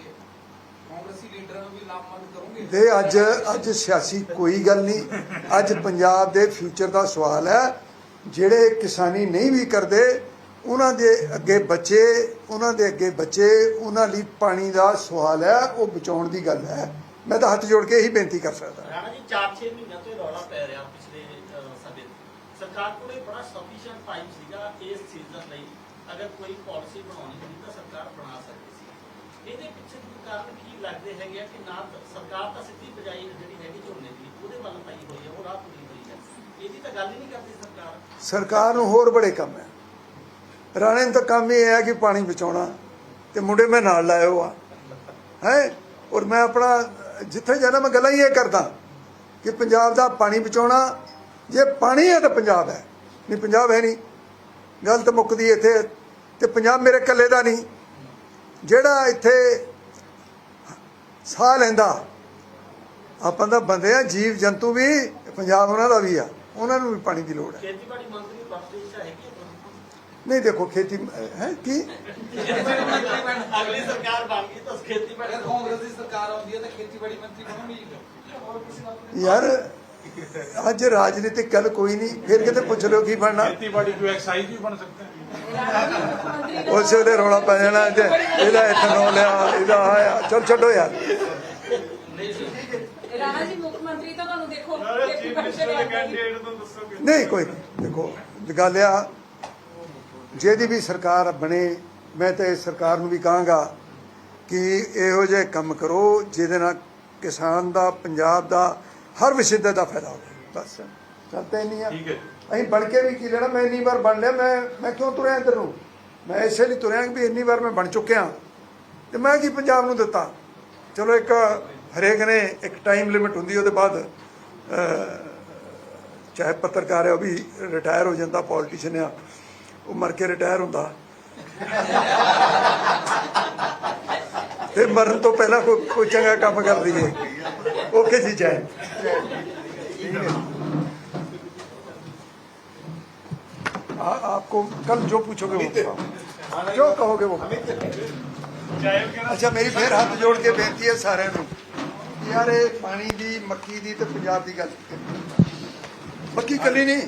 [SPEAKER 5] ਕਾਂਗਰਸੀ ਲੀਡਰਾਂ ਨੂੰ ਵੀ ਲਾਮਬੰਦ ਕਰੋਗੇ।
[SPEAKER 1] ਦੇ ਅੱਜ ਅੱਜ ਸਿਆਸੀ ਕੋਈ ਗੱਲ ਨਹੀਂ। ਅੱਜ ਪੰਜਾਬ ਦੇ ਫਿਊਚਰ ਦਾ ਸਵਾਲ ਹੈ। ਜਿਹੜੇ ਕਿਸਾਨੀ ਨਹੀਂ ਵੀ ਕਰਦੇ ਉਹਨਾਂ ਦੇ ਅੱਗੇ ਬੱਚੇ ਉਹਨਾਂ ਦੇ ਅੱਗੇ ਬੱਚੇ ਉਹਨਾਂ ਲਈ ਪਾਣੀ ਦਾ ਸਵਾਲ ਹੈ ਉਹ ਬਚਾਉਣ ਦੀ ਗੱਲ ਹੈ। ਮੈਂ ਤਾਂ ਹੱਥ ਜੋੜ ਕੇ ਇਹੀ ਬੇਨਤੀ ਕਰ ਸਕਦਾ।
[SPEAKER 7] ਰਾਣਾ ਜੀ 4-6 ਮਹੀਨਿਆਂ ਤੋਂ ਰੌਲਾ ਪੈ ਰਿਹਾ ਪਿਛਲੇ ਸਮੇਂ। ਸਰਕਾਰ ਕੋਲ ਬੜਾ ਸਫੀਸ਼ੀਐਂਟ ਟਾਈਮ ਸੀਗਾ ਇਸ ਸੀਜ਼ਨ ਲਈ। ਅਗਰ ਕੋਈ ਪਾਲਿਸੀ ਬਣਾਉਣੀ ਹੁੰਦੀ ਤਾਂ ਸਰਕਾਰ ਬਣਾ ਸਕਦੀ ਸੀ। ਇਹਦੇ ਪਿੱਛੇ ਦੇ ਕਾਰਨ ਕੀ ਲੱਗਦੇ ਹੈਗੇ ਆ ਕਿ ਨਾ ਸਰਕਾਰ ਤਾਂ ਸਿੱਧੀ ਬਜਾਈ ਜਿਹੜੀ ਹੈਗੀ ਝੋਨੇ ਦੀ ਉਹਦੇ ਵੱਲ ਪਈ ਹੋਈ ਹੈ ਉਹ ਰਾਹ ਤੁਰੀ ਹੋਈ ਹੈ। ਇਹਦੀ ਤਾਂ ਗੱਲ ਹੀ ਨਹੀਂ ਕਰਦੀ ਸਰਕਾਰ।
[SPEAKER 1] ਸਰਕਾਰ ਨੂੰ ਹੋਰ ਬੜੇ ਕੰਮ ਹੈ। ਰਾਣੇ ਨੂੰ ਤਾਂ ਕੰਮ ਹੀ ਇਹ ਹੈ ਕਿ ਪਾਣੀ ਬਚਾਉਣਾ ਤੇ ਮੁੰਡੇ ਮੈਂ ਨਾਲ ਲਾਇਆ ਆ। ਹੈ? ਔਰ ਮੈਂ ਆਪਣਾ ਜਿੱਥੇ ਜਾਣਾ, ਮੈਂ ਗੱਲਾਂ ਹੀ ਇਹ ਕਰਦਾ ਕਿ ਪੰਜਾਬ ਦਾ ਪਾਣੀ ਬਚਾਉਣਾ, ਜੇ ਪਾਣੀ ਹੈ ਤਾਂ ਪੰਜਾਬ ਹੈ। ਨਹੀਂ, ਪੰਜਾਬ ਹੈ ਨਹੀਂ। ਗੱਲ ਤਾਂ ਮੁੱਕਦੀ ਇੱਥੇ ਤੇ ਪੰਜਾਬ ਮੇਰੇ ਇਕੱਲੇ ਦਾ ਨਹੀਂ। ਜਿਹੜਾ ਇੱਥੇ ਸਾਹ ਲੈਂਦਾ, ਆਪਾਂ ਦਾ ਬੰਦੇ ਆ ਜੀਵ ਜੰਤੂ ਵੀ, ਪੰਜਾਬ ਉਹਨਾਂ ਦਾ ਵੀ ਆ। ਉਹਨਾਂ ਨੂੰ ਵੀ ਪਾਣੀ ਦੀ ਲੋੜ ਹੈ।
[SPEAKER 7] ਖੇਤੀਬਾੜੀ ਮੰਤਰੀ ਬਖਸ਼ਿਸ਼ ਹੈਗੀ ਹੈ ਤੁਹਾਨੂੰ?
[SPEAKER 1] ਨਹੀਂ ਦੇਖੋ ਖੇਤੀ ਹੈ ਕੀ
[SPEAKER 7] ਅਗਲੀ ਸਰਕਾਰ ਬਣ ਗਈ ਤਾਂ ਖੇਤੀਬਾੜੀ
[SPEAKER 5] ਅਗਰ ਕਾਂਗਰਸ ਦੀ ਸਰਕਾਰ ਆਉਂਦੀ ਹੈ ਤਾਂ ਖੇਤੀਬਾੜੀ ਮੰਤਰੀ ਬਣੋਗੇ
[SPEAKER 1] ਯਾਰ ਅੱਜ ਰਾਜਨੀਤਿਕ ਗੱਲ ਕੋਈ ਨਹੀਂ ਫਿਰ ਕਿਤੇ ਪੁੱਛ ਲਿਓ ਕੀ ਬਣਨਾ
[SPEAKER 9] खेती बाड़ी जो एक्साइज भी बन सकते हैं
[SPEAKER 1] ਉਸ ਵੇਲੇ ਰੌਲਾ ਪੈ ਜਾਣਾ ਜੇ ਇਹਦਾ ਇਥਨੋਲ ਆ ਇਹਦਾ ਆਇਆ ਚਲ ਛੱਡੋ ਯਾਰ
[SPEAKER 10] ਰਾਣਾ ਜੀ ਮੁੱਖ ਮੰਤਰੀ ਤਾਂ ਤੁਹਾਨੂੰ ਦੇਖੋ
[SPEAKER 6] ਯਾਰ
[SPEAKER 10] ਖੇਤੀ
[SPEAKER 6] ਚੀਫ
[SPEAKER 10] ਬੜੀ
[SPEAKER 6] ਮਿਨਿਸਟਰ ਦੇ
[SPEAKER 10] ਸ਼ਰਾਰਤ ਦੀ।
[SPEAKER 6] ਕੈਂਡੀਡੇਟ ਨੂੰ ਦੱਸੋਗੇ
[SPEAKER 1] ਨਹੀਂ ਕੋਈ ਨਹੀਂ। ਦੇਖੋ ਗੱਲ ਆ ਜਿਹਦੀ ਵੀ ਸਰਕਾਰ ਬਣੇ ਮੈਂ ਤਾਂ ਇਸ ਸਰਕਾਰ ਨੂੰ ਵੀ ਕਹਾਂਗਾ ਕਿ ਇਹੋ ਜਿਹੇ ਕੰਮ ਕਰੋ ਜਿਹਦੇ ਨਾਲ ਕਿਸਾਨ ਦਾ ਪੰਜਾਬ ਦਾ ਹਰ ਵਿਸ਼ੇ ਦਾ ਫਾਇਦਾ ਹੋਵੇ। ਬਸ ਚਲਤੇ ਨਹੀਂ ਆ।
[SPEAKER 9] ਠੀਕ ਹੈ
[SPEAKER 1] ਅਸੀਂ ਬਣ ਕੇ ਵੀ ਕੀ ਲੈਣਾ? ਮੈਂ ਇੰਨੀ ਵਾਰ ਬਣ ਲਿਆ ਮੈਂ ਮੈਂ ਕਿਉਂ ਤੁਰਿਆ ਇੱਧਰ ਨੂੰ? ਮੈਂ ਇਸੇ ਲਈ ਤੁਰਿਆ ਕਿ ਇੰਨੀ ਵਾਰ ਮੈਂ ਬਣ ਚੁੱਕਿਆ। ਤੇ ਮੈਂ ਕੀ ਪੰਜਾਬ ਨੂੰ ਦਿੱਤਾ? ਚਲੋ ਇੱਕ ਹਰੇਕ ਨੇ ਇੱਕ ਟਾਈਮ ਲਿਮਿਟ ਹੁੰਦੀ ਉਹਦੇ ਬਾਅਦ ਚਾਹੇ ਪੱਤਰਕਾਰ ਹੈ ਉਹ ਵੀ ਰਿਟਾਇਰ ਹੋ ਜਾਂਦਾ ਪੋਲੀਟੀਸ਼ੀਅਨ ਆ। ਉਹ ਮਰ ਕੇ ਰਿਟਾਇਰ ਹੁੰਦਾ ਤੇ ਮਰਨ ਤੋਂ ਪਹਿਲਾਂ ਕੋਈ ਕੋਈ ਚੰਗਾ ਕੰਮ ਕਰ ਲਈਏ ਓਕੇ ਜੀ ਜੈ आ- आपको कल जो पूछोगे वो बताओ। जो कहोगे वो बताओ। ਅੱਛਾ ਮੇਰੀ ਫੇਰ ਹੱਥ ਜੋੜ ਕੇ ਬੇਨਤੀ ਹੈ ਸਾਰਿਆਂ ਨੂੰ ਕਿ ਯਾਰ ਇਹ ਪਾਣੀ ਦੀ ਮੱਕੀ ਦੀ ਤੇ ਪੰਜਾਬ ਦੀ ਗੱਲ ਮੱਕੀ ਕੱਲੀ ਨਹੀਂ